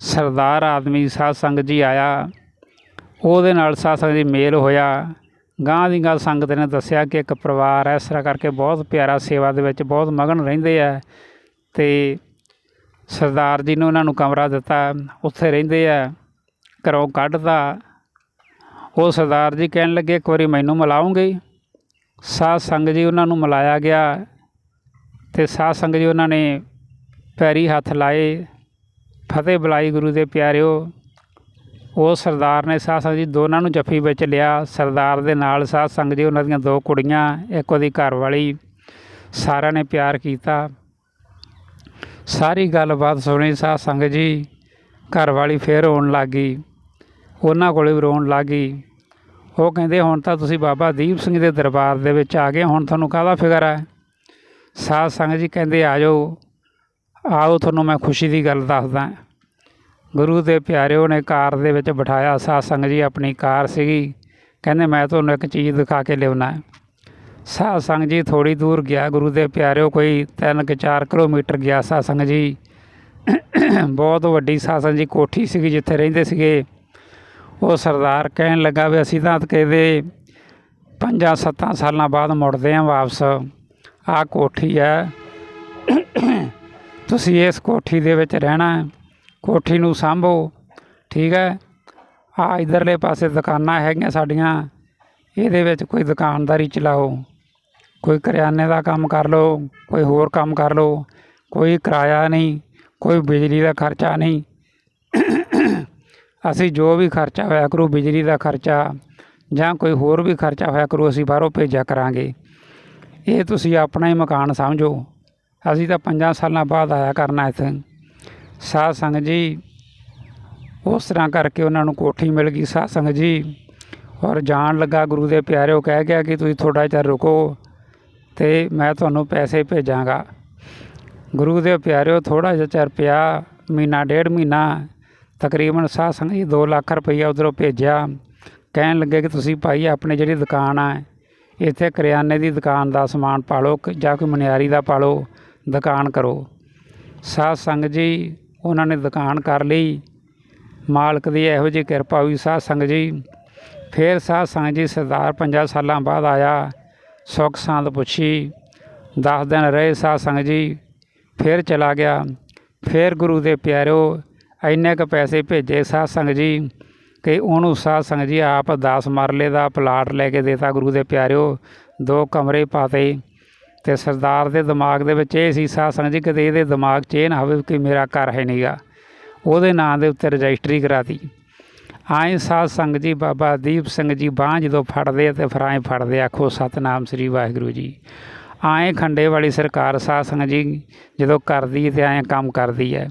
ਸਰਦਾਰ ਆਦਮੀ ਸਾਧ ਸੰਗਤ ਜੀ ਆਇਆ। ਉਹਦੇ ਨਾਲ ਸਾਧ ਸੰਗਤ ਜੀ ਮੇਲ ਹੋਇਆ। ਗਾਂ ਦੀ ਗੱਲ ਸੰਗਤ ਨੇ ਦੱਸਿਆ ਕਿ ਇੱਕ ਪਰਿਵਾਰ ਇਸ ਤਰ੍ਹਾਂ ਕਰਕੇ ਬਹੁਤ ਪਿਆਰਾ ਸੇਵਾ ਦੇ ਵਿੱਚ ਬਹੁਤ ਮਗਨ ਰਹਿੰਦੇ ਆ ਤੇ ਸਰਦਾਰ ਜੀ ਨੇ ਉਹਨਾਂ ਨੂੰ ਕਮਰਾ ਦਿੱਤਾ, ਉੱਥੇ ਰਹਿੰਦੇ ਆ, ਘਰੋਂ ਕੱਢਦਾ ਉਹ ਸਰਦਾਰ ਜੀ ਕਹਿਣ ਲੱਗੇ, ਇੱਕ ਵਾਰੀ ਮੈਨੂੰ ਮਿਲਾਉਂਗੇ ਸਾਧ ਸੰਗਤ ਜੀ ਉਹਨਾਂ ਨੂੰ ਮਿਲਾਇਆ ਗਿਆ। ਤੇ ਸਾਧ ਸੰਗਤ ਜੀ ਉਹਨਾਂ ਨੇ ਪੈਰੀ ਹੱਥ ਲਾਏ, ਫਤਿਹ ਬੁਲਾਈ ਗੁਰੂ ਦੇ ਪਿਆਰਿਓ। ਉਹ ਸਰਦਾਰ ਨੇ ਸਾਧ ਸੰਗਤ ਜੀ ਦੋਨਾਂ ਨੂੰ ਜੱਫੀ ਵਿੱਚ ਲਿਆ। ਸਰਦਾਰ ਦੇ ਨਾਲ ਸਾਧ ਸੰਗਤ ਜੀ ਉਹਨਾਂ ਦੀਆਂ ਦੋ ਕੁੜੀਆਂ, ਇੱਕ ਉਹਦੀ ਘਰ ਵਾਲੀ। ਸਾਰਿਆਂ ਨੇ ਪਿਆਰ ਕੀਤਾ। ਸਾਰੀ ਗੱਲਬਾਤ ਸੁਣੀ ਸਾਧ ਸੰਗਤ ਜੀ, ਘਰ ਵਾਲੀ ਫੇਰ ਰੋਣ ਲੱਗ। ਗਈ ਉਹਨਾਂ ਕੋਲੇ ਵੀ ਰੋਣ ਲੱਗ। ਗਈ ਉਹ ਕਹਿੰਦੇ, ਹੁਣ ਤਾਂ ਤੁਸੀਂ ਬਾਬਾ ਦੀਪ ਸਿੰਘ ਦੇ ਦਰਬਾਰ ਦੇ ਵਿੱਚ ਆ ਗਏ, ਹੁਣ ਤੁਹਾਨੂੰ ਕਾਹਦਾ ਫਿਕਰ ਹੈ? ਸਾਧ ਸੰਗਤ ਜੀ ਕਹਿੰਦੇ, ਆ ਜਾਓ, ਆਓ, ਤੁਹਾਨੂੰ ਮੈਂ ਖੁਸ਼ੀ ਦੀ ਗੱਲ ਦੱਸਦਾ ਗੁਰੂ ਦੇ ਪਿਆਰਿਓ ਨੇ ਕਾਰ ਦੇ ਵਿੱਚ ਬਿਠਾਇਆ, ਸਾਧ ਸੰਗਤ ਜੀ ਆਪਣੀ ਕਾਰ ਸੀਗੀ। ਕਹਿੰਦੇ, ਮੈਂ ਤੁਹਾਨੂੰ ਇੱਕ ਚੀਜ਼ ਦਿਖਾ ਕੇ ਲਿਆਉਣਾ ਹੈ। ਸਾਧ ਸੰਗਤ ਜੀ ਥੋੜੀ ਦੂਰ ਗਿਆ, ਗੁਰੂ ਦੇ ਪਿਆਰਿਓ ਕੋਈ 3 ਕਿ 4 ਕਿਲੋਮੀਟਰ ਗਿਆ ਸਾਧ ਸੰਗਤ ਜੀ। ਬਹੁਤ ਵੱਡੀ ਸਾਧ ਸੰਗਤ ਜੀ ਕੋਠੀ ਸੀਗੀ ਜਿੱਥੇ ਰਹਿੰਦੇ ਸੀਗੇ। ਉਹ ਸਰਦਾਰ ਕਹਿਣ ਲੱਗਾ ਵੀ ਅਸੀਂ ਤਾਂ ਕਹਿੰਦੇ ਪੰਜਾਂ ਸੱਤਾਂ ਸਾਲਾਂ ਬਾਅਦ ਮੁੜਦੇ ਆਂ ਵਾਪਸ। ਆਹ ਕੋਠੀ ਹੈ। ਤੁਸੀਂ ਇਸ ਕੋਠੀ ਦੇ ਵਿੱਚ ਰਹਿਣਾ ਹੈ। ਕੋਠੀ ਨੂੰ ਸੰਭੋ, ਠੀਕ ਹੈ। ਆ ਇਧਰਲੇ ਪਾਸੇ ਦੁਕਾਨਾਂ ਹੈਗੀਆਂ ਸਾਡੀਆਂ। ਇਹਦੇ ਵਿੱਚ ਕੋਈ ਦੁਕਾਨਦਾਰੀ ਚਲਾਓ। ਕੋਈ ਕਰਿਆਨੇ ਦਾ ਕੰਮ ਕਰ ਲਓ, ਕੋਈ ਹੋਰ ਕੰਮ ਕਰ ਲਓ। ਕੋਈ ਕਿਰਾਇਆ ਨਹੀਂ, ਕੋਈ ਬਿਜਲੀ ਦਾ ਖਰਚਾ ਨਹੀਂ। ਅਸੀਂ ਜੋ ਵੀ ਖਰਚਾ ਹੋਇਆ ਕਰੂ, ਬਿਜਲੀ ਦਾ ਖਰਚਾ ਜਾਂ ਕੋਈ ਹੋਰ ਵੀ ਖਰਚਾ ਹੋਇਆ ਕਰੂ, ਅਸੀਂ ਬਾਹਰੋਂ ਭੇਜਿਆ ਕਰਾਂਗੇ। ਇਹ ਤੁਸੀਂ ਆਪਣਾ ਹੀ ਮਕਾਨ ਸਮਝੋ। ਅਸੀਂ ਤਾਂ ਪੰਜਾਂ ਸਾਲਾਂ ਬਾਅਦ ਆਇਆ ਕਰਨਾ ਇੱਥੇ। ਸਾਧ ਸੰਗਤ ਜੀ, ਉਸ ਤਰ੍ਹਾਂ ਕਰਕੇ ਉਹਨਾਂ ਨੂੰ ਕੋਠੀ ਮਿਲ ਗਈ। ਸਾਧ ਸੰਗਤ ਜੀ, ਔਰ ਜਾਣ ਲੱਗਾ ਗੁਰੂ ਦੇ ਪਿਆਰਿਓ ਕਹਿ ਗਿਆ ਕਿ ਤੁਸੀਂ ਥੋੜਾ ਚਿਰ ਰੁਕੋ ਤੇ ਮੈਂ ਤੁਹਾਨੂੰ ਪੈਸੇ ਭੇਜਾਂਗਾ। ਗੁਰੂ ਦੇ ਪਿਆਰਿਓ ਥੋੜਾ ਜਿਹਾ ਚਿਰ ਪਿਆ, ਮਹੀਨਾ, ਡੇਢ ਮਹੀਨਾ, ਤਕਰੀਬਨ ਸਾਧ ਸੰਗਤ ਜੀ 2 ਲੱਖ ਰੁਪਈਆ ਉਧਰੋਂ ਭੇਜਿਆ। ਕਹਿਣ ਲੱਗੇ ਕਿ ਤੁਸੀਂ ਭਾਈ, ਆਪਣੀ ਜਿਹੜੀ ਦੁਕਾਨ ਆ ਇੱਥੇ ਕਰਿਆਨੇ ਦੀ ਦੁਕਾਨ ਦਾ ਸਮਾਨ ਪਾਲੋ ਜਾਂ ਕੋਈ ਮਨਿਆਰੀ ਦਾ ਪਾਲੋ, ਦੁਕਾਨ ਕਰੋ। ਸਾਧ ਸੰਗਤ ਜੀ, ਉਹਨਾਂ ਨੇ ਦੁਕਾਨ ਕਰ ਲਈ। ਮਾਲਕ ਦੀ ਇਹੋ ਜਿਹੀ ਕਿਰਪਾ ਹੋਈ ਸਾਧ ਸੰਗਤ ਜੀ। ਫਿਰ ਸਾਧ ਸੰਗਤ ਜੀ ਸਰਦਾਰ ਪੰਜਾਂ ਸਾਲਾਂ ਬਾਅਦ ਆਇਆ, ਸੁੱਖ ਸਾਂਦ ਪੁੱਛੀ। ਦਸ ਦਿਨ ਰਹੇ ਸਾਧ ਸੰਗਤ ਜੀ, ਫਿਰ ਚਲਾ ਗਿਆ। ਫਿਰ ਗੁਰੂ ਦੇ ਪਿਆਰਿਓ, ਇੰਨੇ ਕ ਪੈਸੇ ਭੇਜੇ ਸਾਧ ਸੰਗਤ ਜੀ। ਕਿ ਉਹਨੂੰ ਸਾਧ ਸੰਗਤ ਜੀ ਆਪ 10 ਮਰਲੇ ਦਾ ਪਲਾਟ ਲੈ ਕੇ ਦੇਤਾ ਗੁਰੂ ਦੇ ਪਿਆਰਿਓ, ਦੋ ਕਮਰੇ ਪਾਤੇ ਤੇ ਸਰਦਾਰ ਦੇ ਦਿਮਾਗ ਦੇ ਵਿੱਚ ਇਹ ਸੀ, ਸਾਧ ਸੰਗਤ ਜੀ ਕਿਤੇ ਇਹਦੇ ਦਿਮਾਗ 'ਚ ਇਹ ਨਾ ਹੋਵੇ ਕਿ ਮੇਰਾ ਘਰ ਹੈ ਨਹੀਂਗਾ ਉਹਦੇ ਨਾਂ ਦੇ ਉੱਤੇ ਰਜਿਸਟਰੀ ਕਰਾਤੀ। ਆਏ ਸਾਧ ਸੰਗਤ ਜੀ ਬਾਬਾ ਦੀਪ ਸਿੰਘ ਜੀ ਬਾਂਹ ਜਦੋਂ ਫੜਦੇ ਆ ਤੇ ਫਿਰ ਆਏ ਫੜਦੇ ਆਖੋ, ਸਤਨਾਮ ਸ੍ਰੀ ਵਾਹਿਗੁਰੂ ਜੀ। ਆਏ ਖੰਡੇ ਵਾਲੀ ਸਰਕਾਰ ਸਾਧ ਸੰਗਤ ਜੀ ਜਦੋਂ ਕਰਦੀ ਹੈ ਤੇ ਆਏ ਕੰਮ ਕਰਦੀ ਹੈ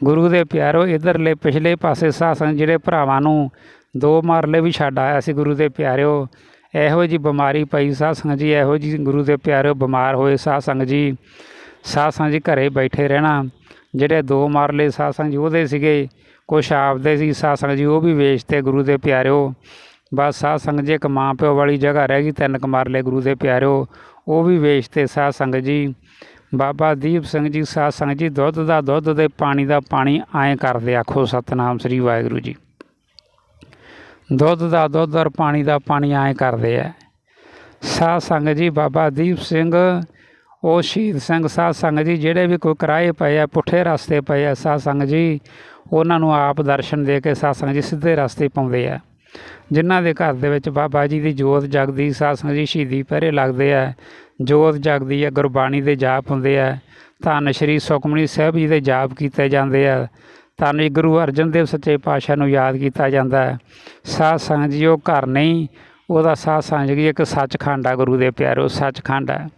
ਗੁਰੂ ਦੇ ਪਿਆਰੋ, ਇਧਰਲੇ ਪਿਛਲੇ ਪਾਸੇ ਸਾਧ ਸੰਗਤ ਜਿਹੜੇ ਭਰਾਵਾਂ ਨੂੰ ਦੋ ਮਰਲੇ ਵੀ ਛੱਡ ਆਇਆ ਸੀ ਗੁਰੂ ਦੇ ਪਿਆਰਿਓ, ਇਹੋ ਜੀ ਬਿਮਾਰੀ ਪਈ ਸਾਧ ਸੰਗਤ ਜੀ, ਇਹੋ ਜੀ ਗੁਰੂ ਦੇ ਪਿਆਰਿਓ ਬਿਮਾਰ ਹੋਏ ਸਾਧ ਸੰਗਤ ਜੀ। ਸਾਧ ਸੰਗਤ ਜੀ ਘਰੇ ਬੈਠੇ ਰਹਿਣਾ, ਜਿਹੜੇ ਦੋ ਮਰਲੇ ਸਾਧ ਸੰਗਤ ਜੀ ਉਹਦੇ ਸੀਗੇ, ਕੁਛ ਆਪਦੇ ਸੀ ਸਾਧ ਸੰਗਤ ਜੀ, ਉਹ ਵੀ ਵੇਚਤੇ ਗੁਰੂ ਦੇ ਪਿਆਰਿਓ। ਬਸ ਸਾਧ ਸੰਗਤ ਜੀ ਇੱਕ ਮਾਂ ਪਿਓ ਵਾਲੀ ਜਗ੍ਹਾ ਰਹਿ ਗਈ, ਤਿੰਨ ਕੁ ਮਰਲੇ ਗੁਰੂ ਦੇ ਪਿਆਰਿਓ, ਉਹ ਵੀ ਵੇਚਤੇ ਸਾਧ ਸੰਗਤ ਜੀ। ਬਾਬਾ ਦੀਪ ਸਿੰਘ ਜੀ, ਸਾਧ ਸੰਗਤ ਜੀ, ਦੁੱਧ ਦਾ ਦੁੱਧ ਤੇ ਪਾਣੀ ਦਾ ਪਾਣੀ ਐਂ ਕਰਦੇ ਆਖੋ ਸਤਨਾਮ ਸ੍ਰੀ ਵਾਹਿਗੁਰੂ ਜੀ। ਦੁੱਧ ਦਾ ਦੁੱਧ ਔਰ ਪਾਣੀ ਦਾ ਪਾਣੀ ਐਂ ਕਰਦੇ ਆ ਸਾਧ ਸੰਗਤ ਜੀ, ਬਾਬਾ ਦੀਪ ਸਿੰਘ, ਉਹ ਸ਼ਹੀਦ ਸਿੰਘ ਸਾਧ ਸੰਗਤ ਜੀ, ਜਿਹੜੇ ਵੀ ਕੋਈ ਕਿਰਾਏ ਪਏ ਆ, ਪੁੱਠੇ ਰਸਤੇ ਪਏ ਆ, ਸਾਧ ਸੰਗਤ ਜੀ, ਉਹਨਾਂ ਨੂੰ ਆਪ ਦਰਸ਼ਨ ਦੇ ਕੇ ਸਾਧ ਸੰਗਤ ਜੀ ਸਿੱਧੇ ਰਸਤੇ ਪਾਉਂਦੇ ਆ। ਜਿਨ੍ਹਾਂ ਦੇ ਘਰ ਦੇ ਵਿੱਚ ਬਾਬਾ ਜੀ ਦੀ ਜੋਤ ਜਗਦੀ, ਸਾਧ ਸੰਗਤ ਜੀ ਸ਼ਹੀਦੀ ਪਹਿਰੇ ਲੱਗਦੇ ਆ। ਜੋਤ ਜਗਦੀ ਹੈ, ਗੁਰਬਾਣੀ ਦੇ ਜਾਪ ਹੁੰਦੇ ਆ। ਧੰਨ ਸ਼੍ਰੀ ਸੁਖਮਨੀ ਸਾਹਿਬ ਜੀ ਦੇ ਜਾਪ ਕੀਤੇ ਜਾਂਦੇ ਆ। ਧੰਨ ਜੀ ਗੁਰੂ ਅਰਜਨ ਦੇਵ ਸੱਚੇ ਪਾਤਸ਼ਾਹ ਨੂੰ ਯਾਦ ਕੀਤਾ ਜਾਂਦਾ ਹੈ। ਸਾਧ ਸੰਗਤ ਜੀ, ਉਹ ਘਰ ਨਹੀਂ, ਉਹਦਾ ਸਾਧ ਸੰਗਤ ਜੀ ਇੱਕ ਸੱਚਖੰਡ ਆ ਗੁਰੂ ਦੇ ਪਿਆਰੋ, ਸੱਚਖੰਡ ਹੈ।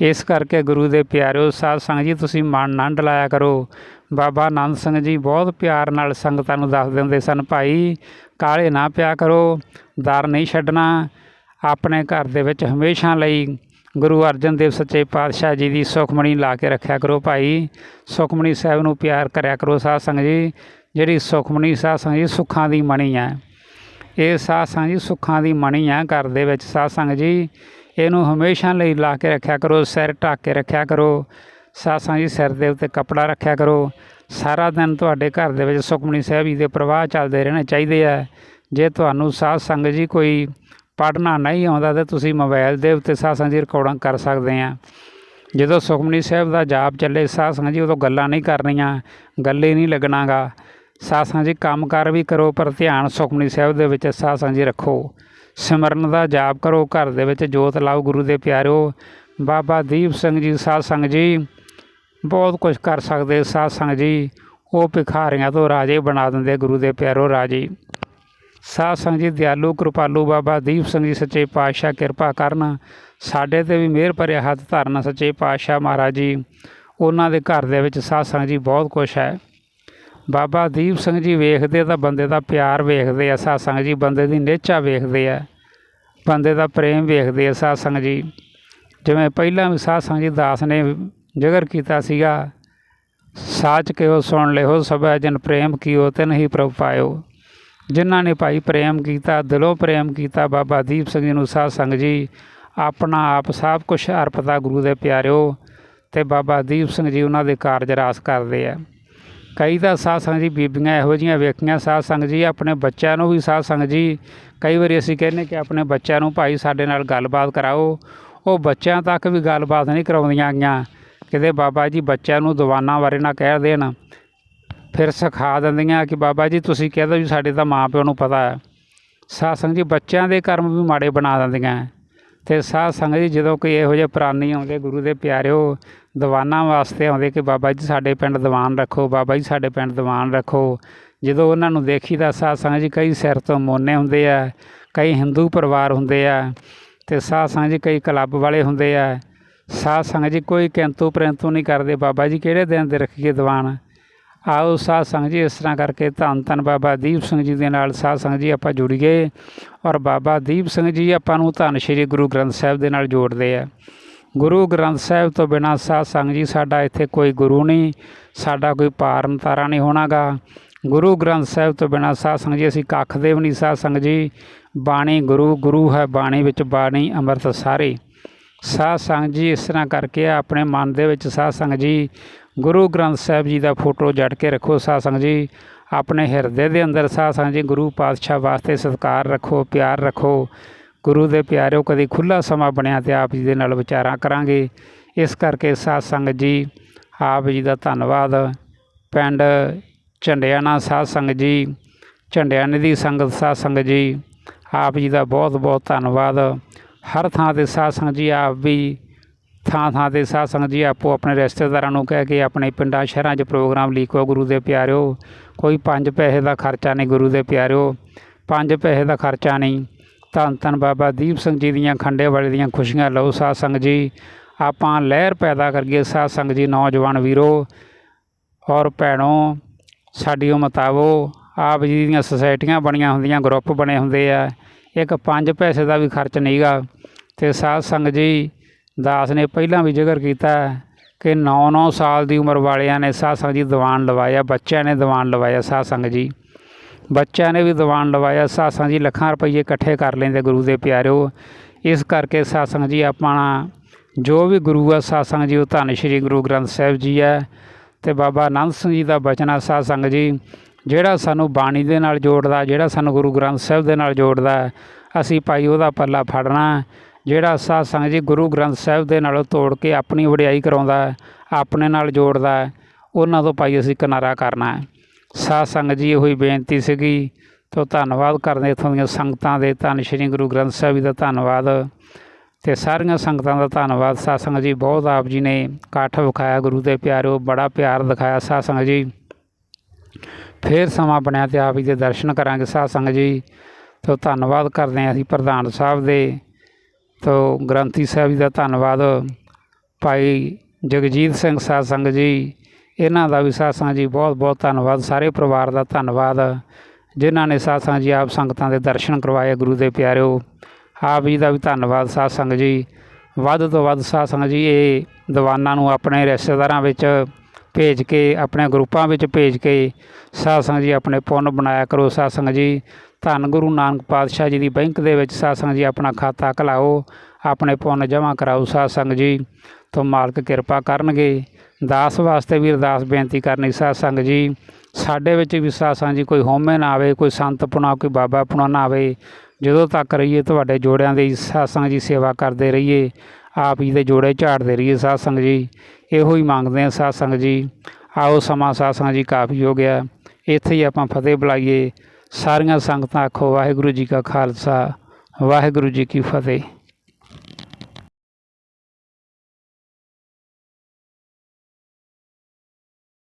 ਇਸ ਕਰਕੇ ਗੁਰੂ ਦੇ ਪਿਆਰਿਓ ਸਾਧ ਸੰਗਤ ਜੀ, ਤੁਸੀਂ ਮਨ ਨਾ ਡਲਾਇਆ ਕਰੋ। ਬਾਬਾ ਆਨੰਦ ਸਿੰਘ ਜੀ ਬਹੁਤ ਪਿਆਰ ਨਾਲ ਸੰਗਤਾਂ ਨੂੰ ਦੱਸ ਦਿੰਦੇ ਸਨ, ਭਾਈ ਕਾਲੇ ਨਾ ਪਿਆ ਕਰੋ ਦਰ ਨਹੀਂ ਛੱਡਣਾ। ਆਪਣੇ ਘਰ ਦੇ ਵਿੱਚ ਹਮੇਸ਼ਾ ਲਈ ਗੁਰੂ ਅਰਜਨ ਦੇਵ ਸੱਚੇ ਪਾਤਸ਼ਾਹ ਜੀ ਦੀ ਸੁਖਮਣੀ ਲਾ ਕੇ ਰੱਖਿਆ ਕਰੋ ਭਾਈ। ਸੁਖਮਣੀ ਸਾਹਿਬ ਨੂੰ ਪਿਆਰ ਕਰਿਆ ਕਰੋ ਸਾਧ ਸੰਗਤ ਜੀ। ਜਿਹੜੀ ਸੁਖਮਣੀ ਸਾਧ ਸੰਗਤ ਜੀ ਸੁੱਖਾਂ ਦੀ ਮਣੀ ਹੈ। ਇਹ ਸਾਧ ਸੰਗਤ ਜੀ ਸੁੱਖਾਂ ਦੀ ਮਣੀ ਹੈ ਘਰ ਦੇ ਵਿੱਚ ਸਾਧ ਸੰਗਤ ਜੀ। ਇਹਨੂੰ ਹਮੇਸ਼ਾ ਲਈ ਲਾ ਕੇ ਰੱਖਿਆ ਕਰੋ, ਸਿਰ ਢੱਕ ਕੇ ਰੱਖਿਆ ਕਰੋ। ਸਾਧ ਸੰਗਤ ਜੀ ਸਿਰ ਦੇ ਉੱਤੇ ਕੱਪੜਾ ਰੱਖਿਆ ਕਰੋ। ਸਾਰਾ ਦਿਨ ਤੁਹਾਡੇ ਘਰ ਦੇ ਵਿੱਚ ਸੁਖਮਨੀ ਸਾਹਿਬ ਜੀ ਦੇ ਪ੍ਰਵਾਹ ਚੱਲਦੇ ਰਹਿਣੇ ਚਾਹੀਦੇ ਆ। ਜੇ ਤੁਹਾਨੂੰ ਸਾਧ ਸੰਗਤ ਜੀ ਕੋਈ ਪੜ੍ਹਨਾ ਨਹੀਂ ਆਉਂਦਾ ਤੇ ਤੁਸੀਂ ਮੋਬਾਈਲ ਦੇ ਉੱਤੇ ਸਾਧ ਸੰਗਤ ਜੀ ਰਿਕਾਰਡਾਂ ਕਰ ਸਕਦੇ ਆ। ਜਦੋਂ ਸੁਖਮਨੀ ਸਾਹਿਬ ਦਾ ਜਾਪ ਚੱਲੇ, ਸਾਧ ਜੀ ਉਦੋਂ ਗੱਲਾਂ ਨਹੀਂ ਕਰਨੀਆਂ, ਗੱਲੇ ਨਹੀਂ ਲੱਗਣਾਗਾ। ਸਾਧ ਸੰਗਤ ਜੀ ਕੰਮਕਾਰ ਵੀ ਕਰੋ, ਪਰ ਧਿਆਨ ਸੁਖਮਨੀ ਸਾਹਿਬ ਦੇ ਵਿੱਚ ਸਾਧ ਜੀ ਰੱਖੋ। ਸਿਮਰਨ ਦਾ ਜਾਪ ਕਰੋ, ਘਰ ਦੇ ਵਿੱਚ ਜੋਤ ਲਾਓ ਗੁਰੂ ਦੇ ਪਿਆਰਿਓ। ਬਾਬਾ ਦੀਪ ਸਿੰਘ ਜੀ, ਸਾਧ ਸੰਗਤ ਜੀ ਬਹੁਤ ਕੁਝ ਕਰ ਸਕਦੇ, ਸਾਧ ਸੰਗਤ ਜੀ ਉਹ ਭਿਖਾਰੀਆਂ ਤੋਂ ਰਾਜੇ ਬਣਾ ਦਿੰਦੇ, ਗੁਰੂ ਦੇ ਪਿਆਰੋ ਰਾਜੇ। ਸਾਧ ਸੰਗਤ ਜੀ, ਦਿਆਲੂ, ਕਿਰਪਾਲੂ ਬਾਬਾ ਦੀਪ ਸਿੰਘ ਜੀ, ਸੱਚੇ ਪਾਤਸ਼ਾਹ, ਕਿਰਪਾ ਕਰਨ। ਸਾਡੇ ਤੇ ਵੀ ਮਿਹਰ ਭਰਿਆ ਹੱਥ ਧਰਨ ਸੱਚੇ ਪਾਤਸ਼ਾਹ ਮਹਾਰਾਜ ਜੀ। ਉਹਨਾਂ ਦੇ ਘਰ ਦੇ ਵਿੱਚ ਸਾਧ ਸੰਗਤ ਜੀ ਬਹੁਤ ਕੁਝ ਹੈ। ਬਾਬਾ ਦੀਪ ਸਿੰਘ ਜੀ ਵੇਖਦੇ ਤਾਂ ਬੰਦੇ ਦਾ ਪਿਆਰ ਵੇਖਦੇ ਆ, ਸਾਧ ਸੰਗਤ ਜੀ ਬੰਦੇ ਦੀ ਨਿਹਚਾ ਵੇਖਦੇ ਆ। ਬੰਦੇ ਦਾ ਪ੍ਰੇਮ ਵੇਖਦੇ ਆ ਸਾਧ ਸੰਗਤ ਜੀ। ਜਿਵੇਂ ਪਹਿਲਾਂ ਵੀ ਸਾਧ ਸੰਗਤ ਜੀ ਦਾਸ ਨੇ ਜਗਰ ਕੀਤਾ ਸੀਗਾ, ਸਾਚ ਕਿਹੋ, ਸੁਣ ਲਿਓ ਸਭੈ, ਜਨ ਪ੍ਰੇਮ ਕੀਓ ਤੇ ਨਹੀਂ ਪ੍ਰਭ ਪਾਇਓ। ਜਿਨ੍ਹਾਂ ਨੇ ਭਾਈ ਪ੍ਰੇਮ ਕੀਤਾ, ਦਿਲੋਂ ਪ੍ਰੇਮ ਕੀਤਾ, ਬਾਬਾ ਦੀਪ ਸਿੰਘ ਜੀ ਨੂੰ ਸਾਧ ਸੰਗਤ ਜੀ, ਆਪਣਾ ਆਪ ਸਭ ਕੁਝ ਅਰਪਤਾ ਗੁਰੂ ਦੇ ਪਿਆਰਿਓ ਤੇ ਬਾਬਾ ਦੀਪ ਸਿੰਘ ਜੀ ਉਹਨਾਂ ਦੇ ਕਾਰਜ ਰਾਸ ਕਰਦੇ ਆ। ਕਈ ਤਾਂ ਸਾਧ ਸੰਗਤ ਜੀ ਬੀਬੀਆਂ ਇਹੋ ਜਿਹੀਆਂ ਵੇਖੀਆਂ, ਸਾਧ ਸੰਗਤ ਜੀ ਆਪਣੇ ਬੱਚਿਆਂ ਨੂੰ ਵੀ ਸਾਧ ਸੰਗਤ ਜੀ, ਕਈ ਵਾਰੀ ਅਸੀਂ ਕਹਿੰਦੇ ਕਿ ਆਪਣੇ ਬੱਚਿਆਂ ਨੂੰ ਭਾਈ ਸਾਡੇ ਨਾਲ ਗੱਲਬਾਤ ਕਰਾਓ, ਉਹ ਬੱਚਿਆਂ ਤੱਕ ਵੀ ਗੱਲਬਾਤ ਨਹੀਂ ਕਰਾਉਂਦੀਆਂ ਗਈਆਂ ਕਿਤੇ ਬਾਬਾ ਜੀ ਬੱਚਿਆਂ ਨੂੰ ਦੀਵਾਨਾਂ ਬਾਰੇ ਨਾ ਕਹਿ ਦੇਣ ਫਿਰ ਸਿਖਾ ਦਿੰਦੀਆਂ ਕਿ ਬਾਬਾ ਜੀ ਤੁਸੀਂ ਕਹਿ ਦਿਓ ਜੀ ਸਾਡੇ ਤਾਂ ਮਾਂ ਪਿਓ ਨੂੰ ਪਤਾ ਹੈ। ਸਾਧ ਸੰਗਤ ਜੀ ਬੱਚਿਆਂ ਦੇ ਕਰਮ ਵੀ ਮਾੜੇ ਬਣਾ ਦਿੰਦੀਆਂ ਤੇ ਸਾਧ ਸੰਗਤ ਜੀ ਜਦੋਂ ਕੋਈ ਇਹੋ ਜਿਹੇ ਪ੍ਰਾਨੀ ਆਉਂਦੇ, ਗੁਰੂ ਦੇ ਪਿਆਰਿਓ, ਦੀਵਾਨਾਂ ਵਾਸਤੇ ਆਉਂਦੇ ਕਿ ਬਾਬਾ ਜੀ ਸਾਡੇ ਪਿੰਡ ਦੀਵਾਨ ਰੱਖੋ, ਬਾਬਾ ਜੀ ਸਾਡੇ ਪਿੰਡ ਦੀਵਾਨ ਰੱਖੋ। ਜਦੋਂ ਉਹਨਾਂ ਨੂੰ ਦੇਖੀਦਾ ਸਾਧ ਸੰਗਤ ਜੀ ਕਈ ਸਿਰ ਤੋਂ ਮੋਨੇ ਹੁੰਦੇ ਆ, ਕਈ ਹਿੰਦੂ ਪਰਿਵਾਰ ਹੁੰਦੇ ਆ, ਤੇ ਸਾਧ ਸੰਗਤ ਜੀ ਕਈ ਕਲੱਬ ਵਾਲੇ ਹੁੰਦੇ ਆ। ਸਾਧ ਸੰਗਤ ਜੀ ਕੋਈ ਕਿੰਤੂ ਪ੍ਰੰਤੂ ਨਹੀਂ ਕਰਦੇ, ਬਾਬਾ ਜੀ ਕਿਹੜੇ ਦਿਨ ਦੇ ਰੱਖੀਏ ਦੀਵਾਨ? ਆਓ ਸਾਧ ਸੰਗਤ ਜੀ, ਇਸ ਤਰ੍ਹਾਂ ਕਰਕੇ ਧੰਨ ਧੰਨ ਬਾਬਾ ਦੀਪ ਸਿੰਘ ਜੀ ਦੇ ਨਾਲ ਸਾਧ ਸੰਗਤ ਜੀ ਆਪਾਂ ਜੁੜੀਏ ਔਰ ਬਾਬਾ ਦੀਪ ਸਿੰਘ ਜੀ ਆਪਾਂ ਨੂੰ ਧੰਨ ਸ਼੍ਰੀ ਗੁਰੂ ਗ੍ਰੰਥ ਸਾਹਿਬ ਦੇ ਨਾਲ ਜੋੜਦੇ ਆ। ਗੁਰੂ ਗ੍ਰੰਥ ਸਾਹਿਬ ਤੋਂ ਬਿਨਾਂ ਸਾਧ ਸੰਗਤ ਜੀ, ਸਾਡਾ ਇੱਥੇ ਕੋਈ ਗੁਰੂ ਨਹੀਂ, ਸਾਡਾ ਕੋਈ ਪਾਰਨ ਤਾਰਾ ਨਹੀਂ ਹੋਣਾਗਾ। ਗੁਰੂ ਗ੍ਰੰਥ ਸਾਹਿਬ ਤੋਂ ਬਿਨਾਂ ਸਾਧ ਸੰਗਤ ਜੀ, ਅਸੀਂ ਕੱਖ ਦੇ ਵੀ ਨਹੀਂ ਸਾਧ ਸੰਗਤ ਜੀ। ਬਾਣੀ ਗੁਰੂ ਗੁਰੂ ਹੈ ਬਾਣੀ ਵਿੱਚ, ਬਾਣੀ ਅੰਮ੍ਰਿਤ ਸਾਰੇ। ਸਾਧ ਸੰਗਤ ਜੀ, ਇਸ ਤਰ੍ਹਾਂ ਕਰਕੇ ਆਪਣੇ ਮਨ ਦੇ ਵਿੱਚ ਸਾਧ ਸੰਗਤ ਜੀ ਗੁਰੂ ਗ੍ਰੰਥ ਸਾਹਿਬ ਜੀ ਦਾ ਫੋਟੋ ਜੜ ਕੇ ਰੱਖੋ ਸਾਧ ਸੰਗਤ ਜੀ। ਆਪਣੇ ਹਿਰਦੇ ਦੇ ਅੰਦਰ ਸਾਧ ਸੰਗਤ ਜੀ, ਗੁਰੂ ਪਾਤਸ਼ਾਹ ਵਾਸਤੇ ਸਤਿਕਾਰ ਰੱਖੋ, ਪਿਆਰ ਰੱਖੋ। ਗੁਰੂ ਦੇ ਪਿਆਰਿਓ, ਕਦੀ ਖੁੱਲਾ ਸਮਾਂ ਬਣਿਆ ਤੇ ਆਪ ਜੀ ਦੇ ਨਾਲ ਵਿਚਾਰਾਂ ਕਰਾਂਗੇ। ਇਸ ਕਰਕੇ ਸਾਧ ਸੰਗਤ ਜੀ, ਆਪ ਜੀ ਦਾ ਧੰਨਵਾਦ। ਪਿੰਡ ਝੰਡਿਆਣਾ ਸਾਧ ਸੰਗਤ ਜੀ ਝੰਡਿਆਣੇ ਦੀ ਸੰਗਤ ਸਾਧ ਸੰਗਤ ਜੀ, ਆਪ ਜੀ ਦਾ ਬਹੁਤ ਬਹੁਤ ਧੰਨਵਾਦ। ਹਰ ਥਾਂ ਤੇ ਸਾਧ ਸੰਗਤ ਜੀ, ਆਪ ਵੀ ਥਾਂ ਥਾਂ ਤੇ ਸਾਧ ਸੰਗਤ ਜੀ ਆਪੋ ਆਪਣੇ ਰਿਸ਼ਤੇਦਾਰਾਂ ਨੂੰ ਕਹਿ ਕੇ ਆਪਣੇ ਪਿੰਡਾਂ, ਸ਼ਹਿਰਾਂ 'ਚ ਪ੍ਰੋਗਰਾਮ ਲੀਕੋ ਗੁਰੂ ਦੇ ਪਿਆਰਿਓ। ਕੋਈ ਪੰਜ ਪੈਸੇ ਦਾ ਖਰਚਾ ਨਹੀਂ ਗੁਰੂ ਦੇ ਪਿਆਰਿਓ। ਪੰਜ ਪੈਸੇ ਦਾ ਖਰਚਾ ਨਹੀਂ। ਧੰਨ ਧੰਨ ਬਾਬਾ ਦੀਪ ਸਿੰਘ ਜੀ ਦੀਆਂ ਖੰਡੇ ਵਾਲੇ ਦੀਆਂ ਖੁਸ਼ੀਆਂ ਲਓ ਸਾਧ ਸੰਗਤ ਜੀ। ਆਪਾਂ ਲਹਿਰ ਪੈਦਾ ਕਰੀਏ ਸਾਧ ਸੰਗਤ ਜੀ ਨੌਜਵਾਨ ਵੀਰੋ ਔਰ ਭੈਣੋ, ਸਾਡੀ ਉਹ ਮਤਾਵੋ ਆਪ ਜੀ ਦੀਆਂ ਸੁਸਾਇਟੀਆਂ ਬਣੀਆਂ ਹੁੰਦੀਆਂ, ਗਰੁੱਪ ਬਣੇ ਹੁੰਦੇ ਆ। ਇੱਕ ਪੰਜ ਪੈਸੇ ਦਾ ਵੀ ਖਰਚ ਨਹੀਂਗਾ। ਤੇ ਸਾਧ ਸੰਗਤ ਜੀ ਦਾਸ ਨੇ ਪਹਿਲਾਂ ਵੀ ਜ਼ਿਕਰ ਕੀਤਾ ਕਿ 9-9 ਸਾਲ ਦੀ ਉਮਰ ਵਾਲਿਆਂ ਨੇ ਸਾਧ ਜੀ ਦੀਵਾਨ ਲਵਾਇਆ, ਬੱਚਿਆਂ ਨੇ ਦੀਵਾਨ ਲਵਾਇਆ ਸਾਧ ਜੀ। ਬੱਚਿਆਂ ਨੇ ਵੀ ਦੀਵਾਨ ਲਵਾਇਆ ਸਾਧ ਜੀ ਲੱਖਾਂ ਰੁਪਏ ਇਕੱਠੇ ਕਰ ਲੈਂਦੇ ਗੁਰੂ ਦੇ ਪਿਆਰਿਓ। ਇਸ ਕਰਕੇ ਸਾਧ ਜੀ ਆਪਣਾ ਜੋ ਵੀ ਗੁਰੂ ਆ ਸਾਧ ਜੀ ਉਹ ਧੰਨ ਸ਼੍ਰੀ ਗੁਰੂ ਗ੍ਰੰਥ ਸਾਹਿਬ ਜੀ ਹੈ ਤੇ ਬਾਬਾ ਅਨੰਦ ਸਿੰਘ ਜੀ ਦਾ ਬਚਨ ਆ ਸਾਧ ਜੀ, ਜਿਹੜਾ ਸਾਨੂੰ ਬਾਣੀ ਦੇ ਨਾਲ ਜੋੜਦਾ, ਜਿਹੜਾ ਸਾਨੂੰ ਗੁਰੂ ਗ੍ਰੰਥ ਸਾਹਿਬ ਦੇ ਨਾਲ ਜੋੜਦਾ, ਅਸੀਂ ਭਾਈ ਉਹਦਾ ਪੱਲਾ ਫੜਨਾ ਜਿਹੜਾ ਸਾਧ ਸੰਗਤ ਜੀ ਗੁਰੂ ਗ੍ਰੰਥ ਸਾਹਿਬ ਦੇ ਨਾਲੋਂ ਤੋੜ ਕੇ ਆਪਣੀ ਵਡਿਆਈ ਕਰਾਉਂਦਾ ਆਪਣੇ ਨਾਲ ਜੋੜਦਾ ਉਹਨਾਂ ਤੋਂ ਭਾਈ ਅਸੀਂ ਕਿਨਾਰਾ ਕਰਨਾ ਹੈ। ਸਾਧ ਸੰਗਤ ਜੀ, ਇਹੋ ਹੀ ਬੇਨਤੀ ਸੀਗੀ। ਤੋ ਧੰਨਵਾਦ ਕਰਦੇ ਇੱਥੋਂ ਦੀਆਂ ਸੰਗਤਾਂ ਦੇ। ਧੰਨ ਸ਼੍ਰੀ ਗੁਰੂ ਗ੍ਰੰਥ ਸਾਹਿਬ ਜੀ ਦਾ ਧੰਨਵਾਦ। ਤੇ ਸਾਰੀਆਂ ਸੰਗਤਾਂ ਦਾ ਧੰਨਵਾਦ। ਸਾਧ ਸੰਗਤ ਜੀ, ਬਹੁਤ ਆਪ ਜੀ ਨੇ ਇਕੱਠ ਵਿਖਾਇਆ ਗੁਰੂ ਦੇ ਪਿਆਰਿਓ ਬੜਾ ਪਿਆਰ ਦਿਖਾਇਆ ਸਾਧ ਸੰਗਤ ਜੀ। ਫੇਰ ਸਮਾਂ ਬਣਿਆ ਤੇ ਆਪ ਜੀ ਦੇ ਦਰਸ਼ਨ ਕਰਾਂਗੇ ਸਾਧ ਸੰਗਤ ਜੀ। ਤੋ ਧੰਨਵਾਦ ਕਰਦੇ ਹਾਂ ਅਸੀਂ ਪ੍ਰਧਾਨ ਸਾਹਿਬ ਦੇ। ਤੋ ਗ੍ਰੰਥੀ ਸਾਹਿਬ ਜੀ ਦਾ ਧੰਨਵਾਦ ਭਾਈ ਜਗਜੀਤ ਸਿੰਘ ਸਾਧ ਸੰਗਤ ਜੀ, ਇਹਨਾਂ ਦਾ ਵੀ ਸਾਧ ਸੰਗਤ ਜੀ ਬਹੁਤ ਬਹੁਤ ਧੰਨਵਾਦ, ਸਾਰੇ ਪਰਿਵਾਰ ਦਾ ਧੰਨਵਾਦ, ਜਿਨ੍ਹਾਂ ਨੇ ਸਾਧ ਸੰਗਤ ਜੀ ਆਪ ਸੰਗਤਾਂ ਦੇ ਦਰਸ਼ਨ ਕਰਵਾਏ, ਗੁਰੂ ਦੇ ਪਿਆਰਿਓ, ਆਪ ਜੀ ਦਾ ਵੀ ਧੰਨਵਾਦ ਸਾਧ ਸੰਗਤ ਜੀ। ਵੱਧ ਤੋਂ ਵੱਧ ਸਾਧ ਸੰਗਤ ਜੀ, ਇਹ ਦੀਵਾਨਾਂ ਨੂੰ ਆਪਣੇ ਰਿਸ਼ਤੇਦਾਰਾਂ ਵਿੱਚ ਭੇਜ ਕੇ, ਆਪਣੇ ਗਰੁੱਪਾਂ ਵਿੱਚ ਭੇਜ ਕੇ ਸਾਧ ਸੰਗਤ ਜੀ ਆਪਣੇ ਪੁੰਨ ਬਣਾਇਆ ਕਰੋ ਸਾਧ ਸੰਗਤ ਜੀ। ਧੰਨ ਗੁਰੂ ਨਾਨਕ ਪਾਤਸ਼ਾਹ ਜੀ ਦੀ ਬੈਂਕ ਦੇ ਵਿੱਚ ਸਾਧ ਜੀ, ਆਪਣਾ ਖਾਤਾ ਖਲਾਓ, ਆਪਣੇ ਪੁੰਨ ਜਮ੍ਹਾਂ ਕਰਾਓ ਸਾਧ ਜੀ। ਤੋਂ ਮਾਲਕ ਕਿਰਪਾ ਕਰਨਗੇ। ਦਾਸ ਵਾਸਤੇ ਵੀ ਅਰਦਾਸ ਬੇਨਤੀ ਕਰਨੀ ਸਾਧ ਜੀ। ਸਾਡੇ ਵਿੱਚ ਵੀ ਸਾਧ ਜੀ, ਕੋਈ ਹਉਮੈ ਨਾ ਆਵੇ, ਕੋਈ ਸੰਤ ਪੁਣਾ, ਕੋਈ ਬਾਬਾ ਪੁਣਾ ਨਾ ਆਵੇ। ਜਦੋਂ ਤੱਕ ਰਹੀਏ ਤੁਹਾਡੇ ਜੋੜਿਆਂ ਦੀ ਸਾਧ ਜੀ ਸੇਵਾ ਕਰਦੇ ਰਹੀਏ, ਆਪ ਜੀ ਦੇ ਜੋੜੇ ਝਾੜਦੇ ਰਹੀਏ ਸਾਧ ਜੀ। ਇਹੋ ਹੀ ਮੰਗਦੇ ਹਾਂ ਸਾਧ ਜੀ। ਆਓ ਸਮਾਂ ਸਾਧ ਜੀ ਕਾਫੀ ਹੋ ਗਿਆ। ਇੱਥੇ ਹੀ ਆਪਾਂ ਫਤਿਹ ਬੁਲਾਈਏ। ਸਾਰੀਆਂ ਸੰਗਤਾਂ ਆਖੋ ਵਾਹਿਗੁਰੂ ਜੀ ਕਾ ਖਾਲਸਾ ਵਾਹਿਗੁਰੂ ਜੀ ਕੀ ਫਤਿਹ।